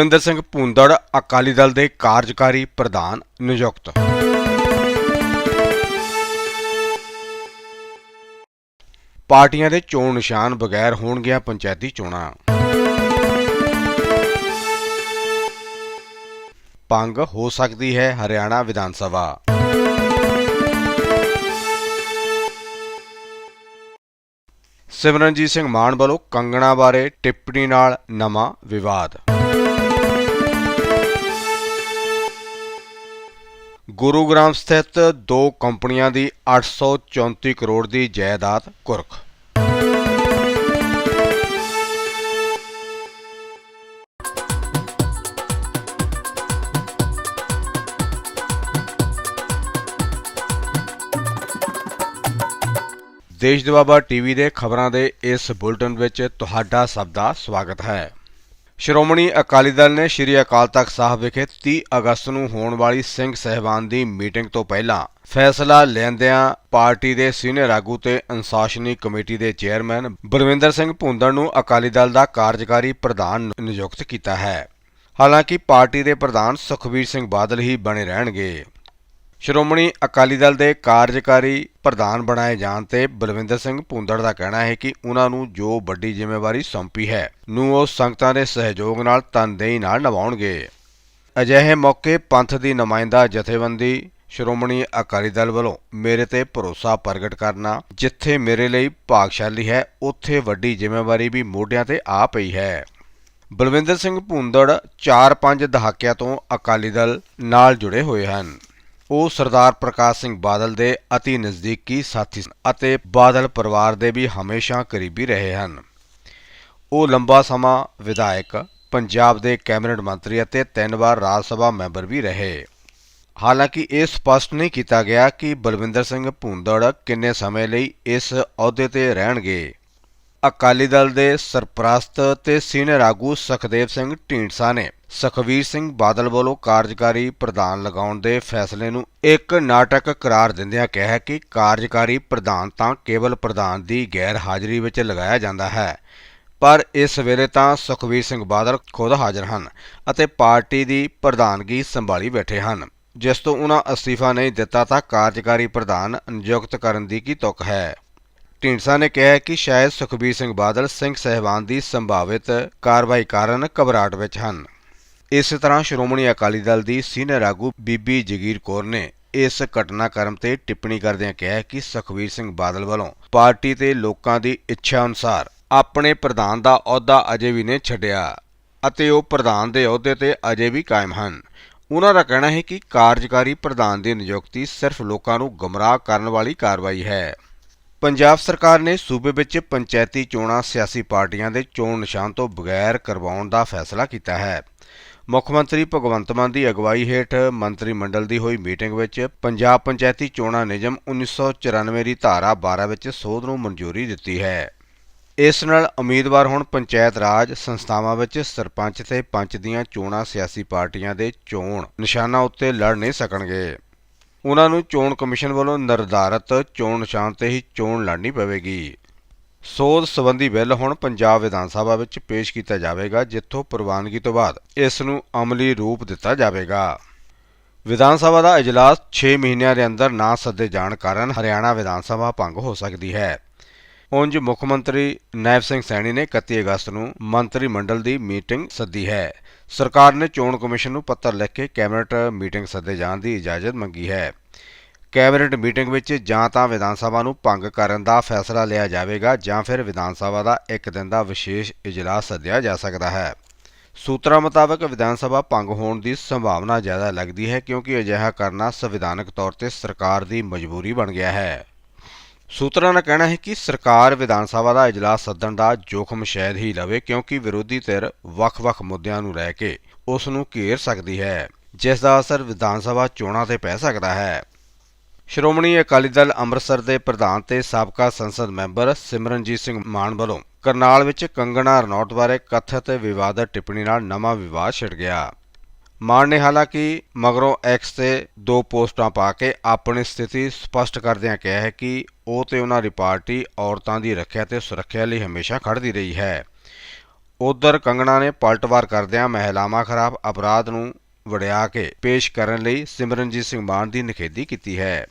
ਬਲਵਿੰਦਰ ਸਿੰਘ ਭੂੰਦੜ ਅਕਾਲੀ ਦਲ ਦੇ ਕਾਰਜਕਾਰੀ ਪ੍ਰਧਾਨ ਨਿਯੁਕਤ। ਪਾਰਟੀਆਂ ਦੇ ਚੋਣ ਨਿਸ਼ਾਨ ਬਗੈਰ ਹੋਣਗੀਆਂ ਪੰਚਾਇਤੀ ਚੋਣਾਂ। ਭੰਗ ਹੋ ਸਕਦੀ ਹੈ ਹਰਿਆਣਾ ਵਿਧਾਨ ਸਭਾ। ਸਿਮਰਨਜੀਤ ਸਿੰਘ ਮਾਨ ਵੱਲੋਂ ਕੰਗਣਾ ਬਾਰੇ ਟਿੱਪਣੀ ਨਾਲ ਨਵਾਂ ਵਿਵਾਦ। ਗੁਰੂਗ੍ਰਾਮ ਸਥਿਤ ਦੋ ਕੰਪਨੀਆਂ ਦੀ 834 ਕਰੋੜ ਦੀ ਜਾਇਦਾਦ ਕੁਰਕ। ਦੇਸ਼ ਦਵਾਬਾ ਟੀਵੀ ਦੇ ਖਬਰਾਂ ਦੇ ਇਸ ਬੁਲਟਨ ਵਿੱਚ ਤੁਹਾਡਾ ਸਭ ਦਾ ਸਵਾਗਤ ਹੈ। ਸ਼੍ਰੋਮਣੀ ਅਕਾਲੀ ਦਲ ਨੇ ਸ਼੍ਰੀ ਅਕਾਲ ਤਖਤ ਸਾਹਿਬ ਵਿਖੇ 30 ਅਗਸਤ ਨੂੰ ਹੋਣ ਵਾਲੀ ਸਿੰਘ ਸਹਿਬਾਨ ਦੀ ਮੀਟਿੰਗ ਤੋਂ ਪਹਿਲਾਂ ਫੈਸਲਾ ਲੈਂਦਿਆਂ ਪਾਰਟੀ ਦੇ ਸੀਨੀਅਰ ਆਗੂ ਤੇ ਅਨੁਸ਼ਾਸਨੀ ਕਮੇਟੀ ਦੇ ਚੇਅਰਮੈਨ ਬਲਵਿੰਦਰ ਸਿੰਘ ਭੁੰਦੜ ਨੂੰ ਅਕਾਲੀ ਦਲ ਦਾ ਕਾਰਜਕਾਰੀ ਪ੍ਰਧਾਨ ਨਿਯੁਕਤ ਕੀਤਾ ਹੈ। ਹਾਲਾਂਕਿ ਪਾਰਟੀ ਦੇ ਪ੍ਰਧਾਨ ਸੁਖਬੀਰ ਸਿੰਘ ਬਾਦਲ ਹੀ ਬਣੇ ਰਹਿਣਗੇ। ਸ਼੍ਰੋਮਣੀ ਅਕਾਲੀ ਦਲ ਦੇ ਕਾਰਜਕਾਰੀ ਪ੍ਰਧਾਨ ਬਣਾਏ ਜਾਣ ਤੇ ਬਲਵਿੰਦਰ ਸਿੰਘ ਭੁੰਦੜ ਦਾ ਕਹਿਣਾ ਹੈ ਕਿ ਉਹਨਾਂ ਨੂੰ ਜੋ ਵੱਡੀ ਜ਼ਿੰਮੇਵਾਰੀ ਸੌਂਪੀ ਹੈ, ਨੂੰ ਉਹ ਸੰਗਤਾਂ ਦੇ ਸਹਿਯੋਗ ਨਾਲ ਤਨਦੇਹੀ ਨਾਲ ਨਿਭਾਉਣਗੇ। ਅਜਿਹੇ ਮੌਕੇ ਪੰਥ ਦੀ ਨੁਮਾਇੰਦਾ ਜਥੇਬੰਦੀ ਸ਼੍ਰੋਮਣੀ ਅਕਾਲੀ ਦਲ ਵੱਲੋਂ ਮੇਰੇ ਤੇ ਭਰੋਸਾ ਪ੍ਰਗਟ ਕਰਨਾ, ਜਿੱਥੇ ਮੇਰੇ ਲਈ ਭਾਗਸ਼ਾਲੀ ਹੈ, ਉੱਥੇ ਵੱਡੀ ਜ਼ਿੰਮੇਵਾਰੀ ਵੀ ਮੋਢਿਆਂ ਤੇ ਆ ਪਈ ਹੈ। ਬਲਵਿੰਦਰ ਸਿੰਘ ਭੁੰਦੜ 4-5 ਦਹਾਕਿਆਂ ਤੋਂ ਅਕਾਲੀ ਦਲ ਨਾਲ ਜੁੜੇ ਹੋਏ ਹਨ। ਉਹ ਸਰਦਾਰ ਪ੍ਰਕਾਸ਼ ਸਿੰਘ ਬਾਦਲ ਦੇ ਅਤੀ ਨਜ਼ਦੀਕੀ ਸਾਥੀ ਸਨ ਅਤੇ ਬਾਦਲ ਪਰਿਵਾਰ ਦੇ ਵੀ ਹਮੇਸ਼ਾ ਕਰੀਬੀ ਰਹੇ ਹਨ। ਉਹ ਲੰਬਾ ਸਮਾਂ ਵਿਧਾਇਕ, ਪੰਜਾਬ ਦੇ ਕੈਬਨਿਟ ਮੰਤਰੀ ਅਤੇ ਤਿੰਨ ਵਾਰ ਰਾਜ ਸਭਾ ਮੈਂਬਰ ਵੀ ਰਹੇ। ਹਾਲਾਂਕਿ ਇਹ ਸਪਸ਼ਟ ਨਹੀਂ ਕੀਤਾ ਗਿਆ ਕਿ ਬਲਵਿੰਦਰ ਸਿੰਘ ਭੂੰਦੜ ਕਿੰਨੇ ਸਮੇਂ ਲਈ ਇਸ ਅਹੁਦੇ ਤੇ ਰਹਿਣਗੇ। ਅਕਾਲੀ ਦਲ ਦੇ ਸਰਪ੍ਰਸਤ ਤੇ ਸੀਨੀਅਰ ਆਗੂ ਸੁਖਦੇਵ ਸਿੰਘ ਢੀਂਡਸਾ ਨੇ ਸੁਖਵੀਰ ਸਿੰਘ ਬਾਦਲ ਵੱਲੋਂ ਕਾਰਜਕਾਰੀ ਪ੍ਰਧਾਨ ਲਗਾਉਣ ਦੇ ਫੈਸਲੇ ਨੂੰ ਇੱਕ ਨਾਟਕ ਕਰਾਰ ਦਿੰਦਿਆਂ ਕਿਹਾ ਕਿ ਕਾਰਜਕਾਰੀ ਪ੍ਰਧਾਨ ਤਾਂ ਕੇਵਲ ਪ੍ਰਧਾਨ ਦੀ ਗੈਰ ਹਾਜ਼ਰੀ ਵਿੱਚ ਲਗਾਇਆ ਜਾਂਦਾ ਹੈ, ਪਰ ਇਸ ਵੇਲੇ ਤਾਂ ਸੁਖਵੀਰ ਸਿੰਘ ਬਾਦਲ ਖੁਦ ਹਾਜ਼ਰ ਹਨ ਅਤੇ ਪਾਰਟੀ ਦੀ ਪ੍ਰਧਾਨਗੀ ਸੰਭਾਲੀ ਬੈਠੇ ਹਨ। ਜਿਸ ਤੋਂ ਉਹਨਾਂ ਅਸਤੀਫਾ ਨਹੀਂ ਦਿੱਤਾ ਤਾਂ ਕਾਰਜਕਾਰੀ ਪ੍ਰਧਾਨ ਨਿਯੁਕਤ ਕਰਨ ਦੀ ਕੀ ਤੁਕ ਹੈ? ਢੀਂਡਸਾ ਨੇ ਕਿਹਾ ਕਿ ਸ਼ਾਇਦ ਸੁਖਬੀਰ ਸਿੰਘ ਬਾਦਲ ਸਿੰਘ ਸਹਿਬਾਨ ਦੀ ਸੰਭਾਵਿਤ ਕਾਰਵਾਈ ਕਾਰਨ ਘਬਰਾਹਟ ਵਿੱਚ ਹਨ। ਇਸੇ ਤਰ੍ਹਾਂ ਸ਼੍ਰੋਮਣੀ ਅਕਾਲੀ ਦਲ ਦੀ ਸੀਨੀਅਰ ਆਗੂ ਬੀਬੀ ਜਗੀਰ ਕੌਰ ਨੇ ਇਸ ਘਟਨਾਕ੍ਰਮ ਤੇ ਟਿੱਪਣੀ ਕਰਦਿਆਂ ਕਿਹਾ ਕਿ ਸੁਖਬੀਰ ਸਿੰਘ ਬਾਦਲ ਵੱਲੋਂ ਪਾਰਟੀ ਤੇ ਲੋਕਾਂ ਦੀ ਇੱਛਾ ਅਨੁਸਾਰ ਆਪਣੇ ਪ੍ਰਧਾਨ ਦਾ ਅਹੁਦਾ ਅਜੇ ਵੀ ਨਹੀਂ ਛੱਡਿਆ ਅਤੇ ਉਹ ਪ੍ਰਧਾਨ ਦੇ ਅਹੁਦੇ ਤੇ ਅਜੇ ਵੀ ਕਾਇਮ ਹਨ। ਉਹਨਾਂ ਦਾ ਕਹਿਣਾ ਹੈ ਕਿ ਕਾਰਜਕਾਰੀ ਪ੍ਰਧਾਨ ਦੀ ਨਿਯੁਕਤੀ ਸਿਰਫ ਲੋਕਾਂ ਨੂੰ ਗਮਰਾਹ ਕਰਨ ਵਾਲੀ ਕਾਰਵਾਈ ਹੈ। ਪੰਜਾਬ ਸਰਕਾਰ ਨੇ ਸੂਬੇ ਵਿੱਚ ਪੰਚਾਇਤੀ ਚੋਣਾਂ ਸਿਆਸੀ ਪਾਰਟੀਆਂ ਦੇ ਚੋਣ ਨਿਸ਼ਾਨ ਤੋਂ ਬਗੈਰ ਕਰਵਾਉਣ ਦਾ ਫੈਸਲਾ ਕੀਤਾ ਹੈ। ਮੁੱਖ ਮੰਤਰੀ ਭਗਵੰਤ ਮਾਨ ਦੀ ਅਗਵਾਈ ਹੇਠ ਮੰਤਰੀ ਮੰਡਲ ਦੀ ਹੋਈ ਮੀਟਿੰਗ ਵਿੱਚ ਪੰਜਾਬ ਪੰਚਾਇਤੀ ਚੋਣਾਂ ਨਿਯਮ 1994 ਦੀ ਧਾਰਾ 12 ਵਿੱਚ ਸੋਧ ਨੂੰ ਮਨਜ਼ੂਰੀ ਦਿੱਤੀ ਹੈ। ਇਸ ਨਾਲ ਉਮੀਦਵਾਰ ਹੁਣ ਪੰਚਾਇਤ ਰਾਜ ਸੰਸਥਾਵਾਂ ਵਿੱਚ ਸਰਪੰਚ ਤੇ ਪੰਚ ਦੀਆਂ ਚੋਣਾਂ ਸਿਆਸੀ ਪਾਰਟੀਆਂ ਦੇ ਚੋਣ ਨਿਸ਼ਾਨਾਂ ਉੱਤੇ ਲੜ ਨਹੀਂ ਸਕਣਗੇ। ਉਹਨਾਂ ਨੂੰ ਚੋਣ ਕਮਿਸ਼ਨ ਵੱਲੋਂ ਨਿਰਧਾਰਤ ਚੋਣ ਨਿਸ਼ਾਨ ਤੇ ਹੀ ਚੋਣ ਲੜਨੀ ਪਵੇਗੀ। ਸੋਧ ਸੰਬੰਧੀ ਬਿੱਲ ਹੁਣ ਪੰਜਾਬ ਵਿਧਾਨ ਸਭਾ ਵਿੱਚ ਪੇਸ਼ ਕੀਤਾ ਜਾਵੇਗਾ, ਜਿੱਥੋਂ ਪ੍ਰਵਾਨਗੀ ਤੋਂ ਬਾਅਦ ਇਸ ਨੂੰ ਅਮਲੀ ਰੂਪ ਦਿੱਤਾ ਜਾਵੇਗਾ। ਵਿਧਾਨ ਸਭਾ ਦਾ ਇਜਲਾਸ 6 ਮਹੀਨਿਆਂ ਦੇ ਅੰਦਰ ਨਾ ਸੱਦੇ ਜਾਣ ਕਾਰਨ ਹਰਿਆਣਾ ਵਿਧਾਨ ਸਭਾ ਭੰਗ ਹੋ ਸਕਦੀ ਹੈ। ਉਂਝ ਮੁੱਖ ਮੰਤਰੀ ਨਾਇਬ ਸਿੰਘ ਸੈਣੀ ਨੇ 31 ਅਗਸਤ ਨੂੰ ਮੰਤਰੀ ਮੰਡਲ ਦੀ ਮੀਟਿੰਗ ਸੱਦੀ ਹੈ। ਸਰਕਾਰ ਨੇ ਚੋਣ ਕਮਿਸ਼ਨ ਨੂੰ ਪੱਤਰ ਲਿਖ ਕੇ ਕੈਬਨਿਟ ਮੀਟਿੰਗ ਸੱਦੇ ਜਾਣ ਦੀ ਇਜਾਜ਼ਤ ਮੰਗੀ ਹੈ। ਕੈਬਨਿਟ ਮੀਟਿੰਗ ਵਿੱਚ ਜਾਂ ਤਾਂ ਵਿਧਾਨ ਸਭਾ ਨੂੰ ਭੰਗ ਕਰਨ ਦਾ ਫੈਸਲਾ ਲਿਆ ਜਾਵੇਗਾ ਜਾਂ ਫਿਰ ਵਿਧਾਨ ਸਭਾ ਦਾ ਇੱਕ ਦਿਨ ਦਾ ਵਿਸ਼ੇਸ਼ ਇਜਲਾਸ ਸੱਦਿਆ ਜਾ ਸਕਦਾ ਹੈ। ਸੂਤਰਾਂ ਮੁਤਾਬਕ ਵਿਧਾਨ ਸਭਾ ਭੰਗ ਹੋਣ ਦੀ ਸੰਭਾਵਨਾ ਜ਼ਿਆਦਾ ਲੱਗਦੀ ਹੈ ਕਿਉਂਕਿ ਅਜਿਹਾ ਕਰਨਾ ਸੰਵਿਧਾਨਕ ਤੌਰ ਤੇ ਸਰਕਾਰ ਦੀ ਮਜਬੂਰੀ ਬਣ ਗਿਆ ਹੈ। ਸੂਤਰਾਂ ਦਾ ਕਹਿਣਾ ਹੈ ਕਿ ਸਰਕਾਰ ਵਿਧਾਨ ਸਭਾ ਦਾ ਇਜਲਾਸ ਸੱਦਣ ਦਾ ਜੋਖਮ ਸ਼ਾਇਦ ਹੀ ਲਵੇ ਕਿਉਂਕਿ ਵਿਰੋਧੀ ਧਿਰ ਵੱਖ-ਵੱਖ ਮੁੱਦਿਆਂ ਨੂੰ ਲੈ ਕੇ ਉਸ ਨੂੰ ਘੇਰ ਸਕਦੀ ਹੈ, ਜਿਸ ਦਾ ਅਸਰ ਵਿਧਾਨ ਸਭਾ ਚੋਣਾਂ ਤੇ ਪੈ ਸਕਦਾ ਹੈ। ਸ਼੍ਰੋਮਣੀ ਅਕਾਲੀ ਦਲ ਅੰਮ੍ਰਿਤਸਰ ਦੇ ਪ੍ਰਧਾਨ ਤੇ ਸਾਬਕਾ ਸੰਸਦ ਮੈਂਬਰ ਸਿਮਰਨਜੀਤ ਸਿੰਘ ਮਾਨ ਵੱਲੋਂ ਕਰਨਾਲ ਵਿੱਚ ਕੰਗਣਾ ਰਣੌਤ ਬਾਰੇ ਕਥਿਤ ਵਿਵਾਦਤ ਟਿੱਪਣੀ ਨਾਲ ਨਵਾਂ ਵਿਵਾਦ ਛਿੜ ਗਿਆ। ਮਾਨ ਨੇ ਹਾਲਾਂਕਿ ਮਗਰੋਂ ਐਕਸ ਤੇ ਦੋ ਪੋਸਟਾਂ ਪਾ ਕੇ ਆਪਣੀ ਸਥਿਤੀ ਸਪਸ਼ਟ ਕਰਦਿਆਂ ਕਿਹਾ ਹੈ ਕਿ ਉਹ ਤੇ ਉਹਨਾਂ ਦੀ ਪਾਰਟੀ ਔਰਤਾਂ ਦੀ ਰੱਖਿਆ ਤੇ ਸੁਰੱਖਿਆ ਲਈ ਹਮੇਸ਼ਾ ਖੜਦੀ ਰਹੀ ਹੈ। ਉਧਰ ਕੰਗਣਾ ਨੇ ਪਲਟਵਾਰ ਕਰਦਿਆਂ ਮਹਿਲਾਵਾਂ ਖਿਲਾਫ ਅਪਰਾਧ ਨੂੰ ਵੜਿਆ ਕੇ ਪੇਸ਼ ਕਰਨ ਲਈ ਸਿਮਰਨਜੀਤ ਸਿੰਘ ਮਾਨ ਦੀ ਨਿਖੇਧੀ ਕੀਤੀ ਹੈ।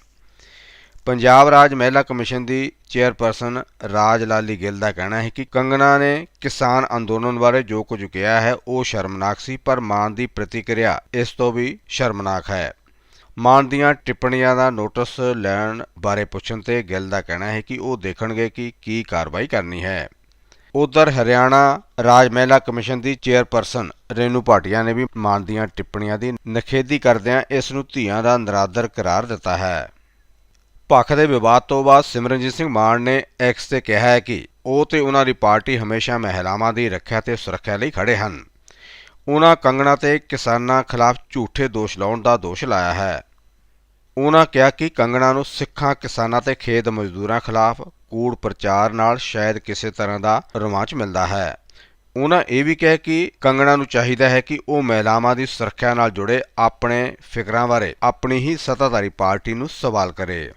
ਪੰਜਾਬ ਰਾਜ ਮਹਿਲਾ ਕਮਿਸ਼ਨ ਦੀ ਚੇਅਰਪਰਸਨ ਰਾਜ ਲਾਲੀ ਗਿੱਲ ਦਾ ਕਹਿਣਾ ਹੈ ਕਿ ਕੰਗਨਾ ਨੇ ਕਿਸਾਨ ਅੰਦੋਲਨ ਬਾਰੇ ਜੋ ਕੁਝ ਕਿਹਾ ਹੈ, ਉਹ ਸ਼ਰਮਨਾਕ ਸੀ, ਪਰ ਮਾਨ ਦੀ ਪ੍ਰਤੀਕਿਰਿਆ ਇਸ ਤੋਂ ਵੀ ਸ਼ਰਮਨਾਕ ਹੈ। ਮਾਨ ਦੀਆਂ ਟਿੱਪਣੀਆਂ ਦਾ ਨੋਟਿਸ ਲੈਣ ਬਾਰੇ ਪੁੱਛਣ ਤੇ ਗਿੱਲ ਦਾ ਕਹਿਣਾ ਹੈ ਕਿ ਉਹ ਦੇਖਣਗੇ ਕਿ ਕੀ ਕਾਰਵਾਈ ਕਰਨੀ ਹੈ। ਉਧਰ ਹਰਿਆਣਾ ਰਾਜ ਮਹਿਲਾ ਕਮਿਸ਼ਨ ਦੀ ਚੇਅਰਪਰਸਨ ਰੇਨੂ ਭਾਟੀਆ ਨੇ ਵੀ ਮਾਨ ਦੀਆਂ ਟਿੱਪਣੀਆਂ ਦੀ ਨਖੇਧੀ ਕਰਦਿਆਂ ਇਸ ਨੂੰ ਧੀਆਂ ਦਾ ਨਰਾਦਰ ਕਰਾਰ ਦਿੱਤਾ ਹੈ। ਪੱਖ ਦੇ ਵਿਵਾਦ ਤੋਂ ਬਾਅਦ ਸਿਮਰਨਜੀਤ ਸਿੰਘ ਮਾਨ ਨੇ ਐਕਸ ਤੇ ਕਿਹਾ ਹੈ ਕਿ ਉਹ ਤੇ ਉਹਨਾਂ ਦੀ ਪਾਰਟੀ ਹਮੇਸ਼ਾ ਮਹਿਲਾਵਾਂ ਦੀ ਰੱਖਿਆ ਤੇ ਸੁਰੱਖਿਆ ਲਈ ਖੜੇ ਹਨ। ਉਹਨਾਂ ਕੰਗਣਾ ਤੇ ਕਿਸਾਨਾਂ ਖਿਲਾਫ ਝੂਠੇ ਦੋਸ਼ ਲਾਉਣ ਦਾ ਦੋਸ਼ ਲਾਇਆ ਹੈ। ਉਹਨਾਂ ਕਿਹਾ ਕਿ ਕੰਗਣਾ ਨੂੰ ਸਿੱਖਾਂ, ਕਿਸਾਨਾਂ ਤੇ ਖੇਤ ਮਜ਼ਦੂਰਾਂ ਖਿਲਾਫ ਕੂੜ ਪ੍ਰਚਾਰ ਨਾਲ ਸ਼ਾਇਦ ਕਿਸੇ ਤਰ੍ਹਾਂ ਦਾ ਰਵਾਂਚ ਮਿਲਦਾ ਹੈ। ਉਹਨਾਂ ਇਹ ਵੀ ਕਿਹਾ ਕਿ ਕੰਗਣਾ ਨੂੰ ਚਾਹੀਦਾ ਹੈ ਕਿ ਉਹ ਮਹਿਲਾਵਾਂ ਦੀ ਸੁਰੱਖਿਆ ਨਾਲ ਜੁੜੇ ਆਪਣੇ ਫਿਕਰਾਂ ਬਾਰੇ ਆਪਣੀ ਹੀ ਸੱਤਾਧਾਰੀ ਪਾਰਟੀ ਨੂੰ ਸਵਾਲ ਕਰੇ।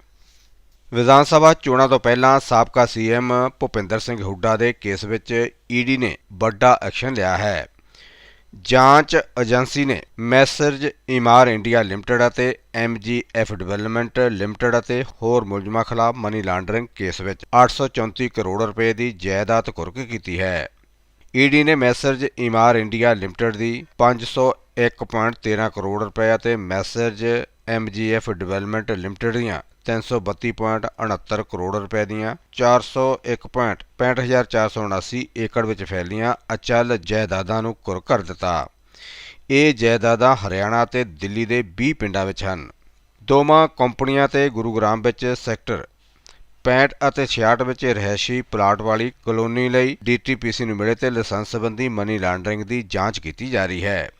ਵਿਧਾਨ ਸਭਾ ਚੋਣਾਂ ਤੋਂ ਪਹਿਲਾਂ ਸਾਬਕਾ ਸੀਐਮ ਭੁਪਿੰਦਰ ਸਿੰਘ ਹੁੱਡਾ ਦੇ ਕੇਸ ਵਿੱਚ ਈਡੀ ਨੇ ਵੱਡਾ ਐਕਸ਼ਨ ਲਿਆ ਹੈ। ਜਾਂਚ ਏਜੰਸੀ ਨੇ ਮੈਸਰਜ ਇਮਾਰ ਇੰਡੀਆ ਲਿਮਟਿਡ ਅਤੇ ਐਮਜੀਐਫ ਡਿਵੈਲਪਮੈਂਟ ਲਿਮਟਿਡ ਅਤੇ ਹੋਰ ਮੁਲਜ਼ਮਾਂ ਖਿਲਾਫ ਮਨੀ ਲਾਂਡਰਿੰਗ ਕੇਸ ਵਿੱਚ 834 ਕਰੋੜ ਰੁਪਏ ਦੀ ਜਾਇਦਾਦ ਕੁਰਕ ਕੀਤੀ ਹੈ। ਈਡੀ ਨੇ ਮੈਸਰਜ ਇਮਾਰ ਇੰਡੀਆ ਲਿਮਟਿਡ ਦੀ 501.13 ਕਰੋੜ ਰੁਪਏ ਅਤੇ ਮੈਸਰਜ ਐਮਜੀਐਫ ਡਿਵੈਲਪਮੈਂਟ ਲਿਮਟਿਡ ਦੀਆਂ 332.69 ਕਰੋੜ ਰੁਪਏ ਦੀਆਂ 401.65479 ਏਕੜ ਵਿੱਚ ਫੈਲੀਆਂ ਅਚਲ ਜਾਇਦਾਦਾਂ ਨੂੰ ਕੁਰ ਕਰ ਦਿੱਤਾ। ਇਹ ਜਾਇਦਾਦਾਂ ਹਰਿਆਣਾ ਤੇ ਦਿੱਲੀ ਦੇ 20 ਪਿੰਡਾਂ ਵਿੱਚ ਹਨ। ਦੋਵਾਂ ਕੰਪਨੀਆਂ ਤੇ ਗੁਰੂਗ੍ਰਾਮ ਵਿੱਚ ਸੈਕਟਰ 65 ਅਤੇ 66 ਵਿੱਚ ਰਹਿਸ਼ੀ ਪਲਾਟ ਵਾਲੀ ਕਲੋਨੀ ਲਈ ਡੀਟੀਪੀਸੀ ਨੂੰ ਮਿਲੇ ਤੇ ਲਾਇਸੈਂਸ ਸੰਬੰਧੀ ਮਨੀ ਲਾਂਡਰਿੰਗ ਦੀ ਜਾਂਚ ਕੀਤੀ ਜਾ ਰਹੀ ਹੈ।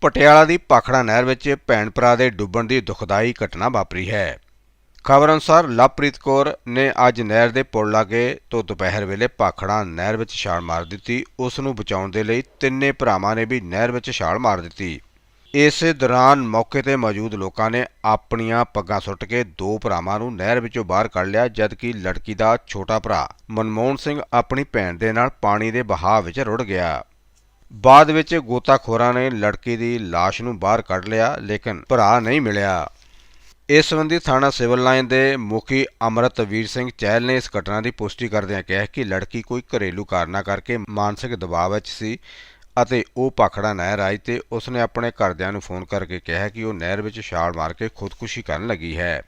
ਪਟਿਆਲਾ ਦੀ ਪਾਖੜਾ ਨਹਿਰ ਵਿੱਚ ਭੈਣ ਭਰਾ ਦੇ ਡੁੱਬਣ ਦੀ ਦੁਖਦਾਈ ਘਟਨਾ ਵਾਪਰੀ ਹੈ। ਖਬਰ ਅਨੁਸਾਰ ਲਵਪ੍ਰੀਤ ਕੌਰ ਨੇ ਅੱਜ ਨਹਿਰ ਦੇ ਪੁਲ ਲਾਗੇ ਤੋਂ ਦੁਪਹਿਰ ਵੇਲੇ ਪਾਖੜਾ ਨਹਿਰ ਵਿੱਚ ਛਾਲ ਮਾਰ ਦਿੱਤੀ। ਉਸ ਨੂੰ ਬਚਾਉਣ ਦੇ ਲਈ ਤਿੰਨੇ ਭਰਾਵਾਂ ਨੇ ਵੀ ਨਹਿਰ ਵਿੱਚ ਛਾਲ ਮਾਰ ਦਿੱਤੀ। ਇਸੇ ਦੌਰਾਨ ਮੌਕੇ ਤੇ ਮੌਜੂਦ ਲੋਕਾਂ ਨੇ ਆਪਣੀਆਂ ਪੱਗਾਂ ਸੁੱਟ ਕੇ ਦੋ ਭਰਾਵਾਂ ਨੂੰ ਨਹਿਰ ਵਿੱਚੋਂ ਬਾਹਰ ਕੱਢ ਲਿਆ, ਜਦਕਿ ਲੜਕੀ ਦਾ ਛੋਟਾ ਭਰਾ ਮਨਮੋਹਨ ਸਿੰਘ ਆਪਣੀ ਭੈਣ ਦੇ ਨਾਲ ਪਾਣੀ ਦੇ ਬਹਾਅ ਵਿੱਚ ਰੁੜ ਗਿਆ। ਬਾਅਦ ਵਿੱਚ ਗੋਤਾਖੋਰਾਂ ਨੇ ਲੜਕੀ ਦੀ ਲਾਸ਼ ਨੂੰ ਬਾਹਰ ਕੱਢ ਲਿਆ, ਲੇਕਿਨ ਭਰਾ ਨਹੀਂ ਮਿਲਿਆ। ਇਸ ਸੰਬੰਧੀ ਥਾਣਾ ਸਿਵਲ ਲਾਈਨ ਦੇ ਮੁਖੀ ਅਮਰਤਵੀਰ ਸਿੰਘ ਚਹਿਲ ਨੇ ਇਸ ਘਟਨਾ ਦੀ ਪੁਸ਼ਟੀ ਕਰਦਿਆਂ ਕਿਹਾ ਕਿ ਲੜਕੀ ਕੋਈ ਘਰੇਲੂ ਕਾਰਨਾਂ ਕਰਕੇ ਮਾਨਸਿਕ ਦਬਾਅ ਵਿੱਚ ਸੀ ਅਤੇ ਉਹ ਪਾਖੜਾ ਨਹਿਰ ਆਈ ਤੇ ਉਸਨੇ ਆਪਣੇ ਘਰਦਿਆਂ ਨੂੰ ਫੋਨ ਕਰਕੇ ਕਿਹਾ ਕਿ ਉਹ ਨਹਿਰ ਵਿੱਚ ਛਾਲ ਮਾਰ ਕੇ ਖੁਦਕੁਸ਼ੀ ਕਰਨ ਲੱਗੀ ਹੈ।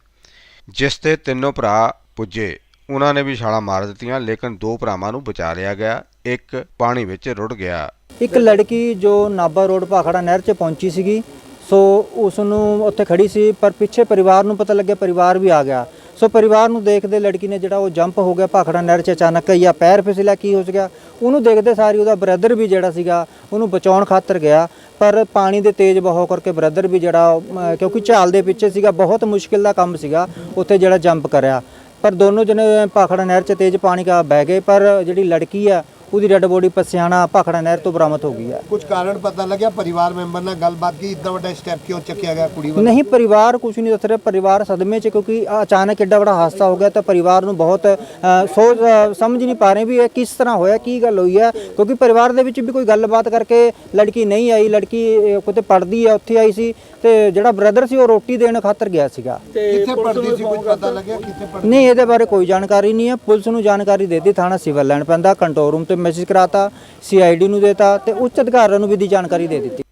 ਜਿਸ ਤੇ ਤਿੰਨੋਂ ਭਰਾ ਪੁੱਜੇ। ਉਹਨਾਂ ਨੇ ਵੀ ਛਾਲਾਂ ਮਾਰ ਦਿੱਤੀਆਂ, ਲੇਕਿਨ ਦੋ ਭਰਾਵਾਂ ਨੂੰ ਬਚਾ ਲਿਆ ਗਿਆ। ਇੱਕ ਪਾਣੀ ਵਿੱਚ ਰੁੜ ਗਿਆ। ਇੱਕ ਲੜਕੀ ਜੋ ਨਾਬਾ ਰੋਡ ਭਾਖੜਾ ਨਹਿਰ 'ਚ ਪਹੁੰਚੀ ਸੀਗੀ ਸੋ ਉਸ ਨੂੰ ਉੱਥੇ ਖੜੀ ਸੀ, ਪਰ ਪਿੱਛੇ ਪਰਿਵਾਰ ਨੂੰ ਪਤਾ ਲੱਗਿਆ, ਪਰਿਵਾਰ ਵੀ ਆ ਗਿਆ। ਸੋ ਪਰਿਵਾਰ ਨੂੰ ਦੇਖਦੇ ਲੜਕੀ ਨੇ ਜਿਹੜਾ ਉਹ ਜੰਪ ਹੋ ਗਿਆ ਭਾਖੜਾ ਨਹਿਰ 'ਚ ਅਚਾਨਕ, ਜਾਂ ਪੈਰ ਫਿਸਲਿਆ ਕੀ ਹੋ ਗਿਆ। ਉਹਨੂੰ ਦੇਖਦੇ ਸਾਰੀ ਉਹਦਾ ਬ੍ਰਦਰ ਵੀ ਜਿਹੜਾ ਸੀਗਾ, ਉਹਨੂੰ ਬਚਾਉਣ ਖਾਤਰ ਗਿਆ। ਪਰ ਪਾਣੀ ਦੇ ਤੇਜ਼ ਬਹਾਅ ਕਰਕੇ ਬ੍ਰਦਰ ਵੀ ਜਿਹੜਾ ਕਿਉਂਕਿ ਝਾਲ ਦੇ ਪਿੱਛੇ ਸੀਗਾ, ਬਹੁਤ ਮੁਸ਼ਕਿਲ ਦਾ ਕੰਮ ਸੀਗਾ ਉੱਥੇ ਜਿਹੜਾ ਜੰਪ ਕਰਿਆ। ਪਰ ਦੋਨੋਂ ਜਣੇ ਭਾਖੜਾ ਨਹਿਰ 'ਚ ਤੇਜ਼ ਪਾਣੀ ਕਾ ਬਹਿ ਗਏ, ਪਰ ਜਿਹੜੀ ਲੜਕੀ ਆ ਉਹਦੀ ਡੈੱਡ ਬੋਡੀ ਪਸਿਆਣਾ ਭਾਖੜਾ ਨਹਿਰ ਤੋਂ ਬਰਾਮਦ ਹੋ ਗਈ ਹੈ। ਕੁਝ ਕਾਰਨ ਪਤਾ ਲੱਗਿਆ? ਪਰਿਵਾਰ ਮੈਂਬਰ ਨਾਲ ਗੱਲਬਾਤ ਕੀ? ਇਦਾਂ ਵੱਡਾ ਸਟੈਪ ਕਿਉਂ ਚੱਕਿਆ ਗਿਆ ਕੁੜੀ ਵੱਲ? ਨਹੀਂ ਪਰਿਵਾਰ ਕੁਝ ਨਹੀਂ ਦੱਸ ਰਿਹਾ। ਪਰਿਵਾਰ ਸਦਮੇ 'ਚ ਕਿਉਂਕਿ ਅਚਾਨਕ ਐਡਾ ਵੱਡਾ ਹਾਦਸਾ ਹੋ ਗਿਆ ਤਾਂ ਪਰਿਵਾਰ ਨੂੰ ਬਹੁਤ ਅ, ਸੋਚ ਅ, ਸਮਝ ਨਹੀਂ ਪਾ ਰਹੇ ਵੀ ਇਹ ਕਿਸ ਤਰ੍ਹਾਂ ਹੋਇਆ ਕੀ ਗੱਲ ਹੋਈ ਹੈ। ਕਿਉਂਕਿ ਪਰਿਵਾਰ ਦੇ ਵਿੱਚ ਵੀ ਕੋਈ ਗੱਲਬਾਤ ਕਰਕੇ ਲੜਕੀ ਨਹੀਂ ਆਈ ਲੜਕੀ ਅ, ਕਿਤੇ ਪੜਦੀ ਹੈ ਉੱਥੇ ਆਈ ਸੀ। ਤੇ ਜਿਹੜਾ ਬ੍ਰਦਰ ਸੀ ਉਹ ਰੋਟੀ ਦੇਣ ਖਾਤਰ ਗਿਆ ਸੀਗਾ। ਕਿੱਥੇ ਪੜਦੀ ਸੀ? ਕੁਝ ਪਤਾ ਲੱਗਿਆ? ਕਿੱਥੇ ਪੜ੍ਹਦੀ? ਨਹੀਂ ਇਹਦੇ ਬਾਰੇ ਕੋਈ ਜਾਣਕਾਰੀ ਨਹੀਂ ਹੈ। ਪੁਲਿਸ ਨੂੰ ਜਾਣਕਾਰੀ ਦੇ ਦਿੱਤੀ ਥਾਣਾ ਸਿਵਲ ਲੈਣ ਪੈਂਦਾ ਕੰਟਰੋਲ ਰੂਮ ਤੇ ਮੈਸੇਜ ਕਰਾਤਾ ਸੀਆਈਡੀ ਨੂੰ ਦੇਤਾ ਤੇ ਉੱਚ ਅਧਿਕਾਰੀਆਂ ਨੂੰ ਵੀ ਦੀ ਜਾਣਕਾਰੀ ਦੇ ਦਿੱਤੀ।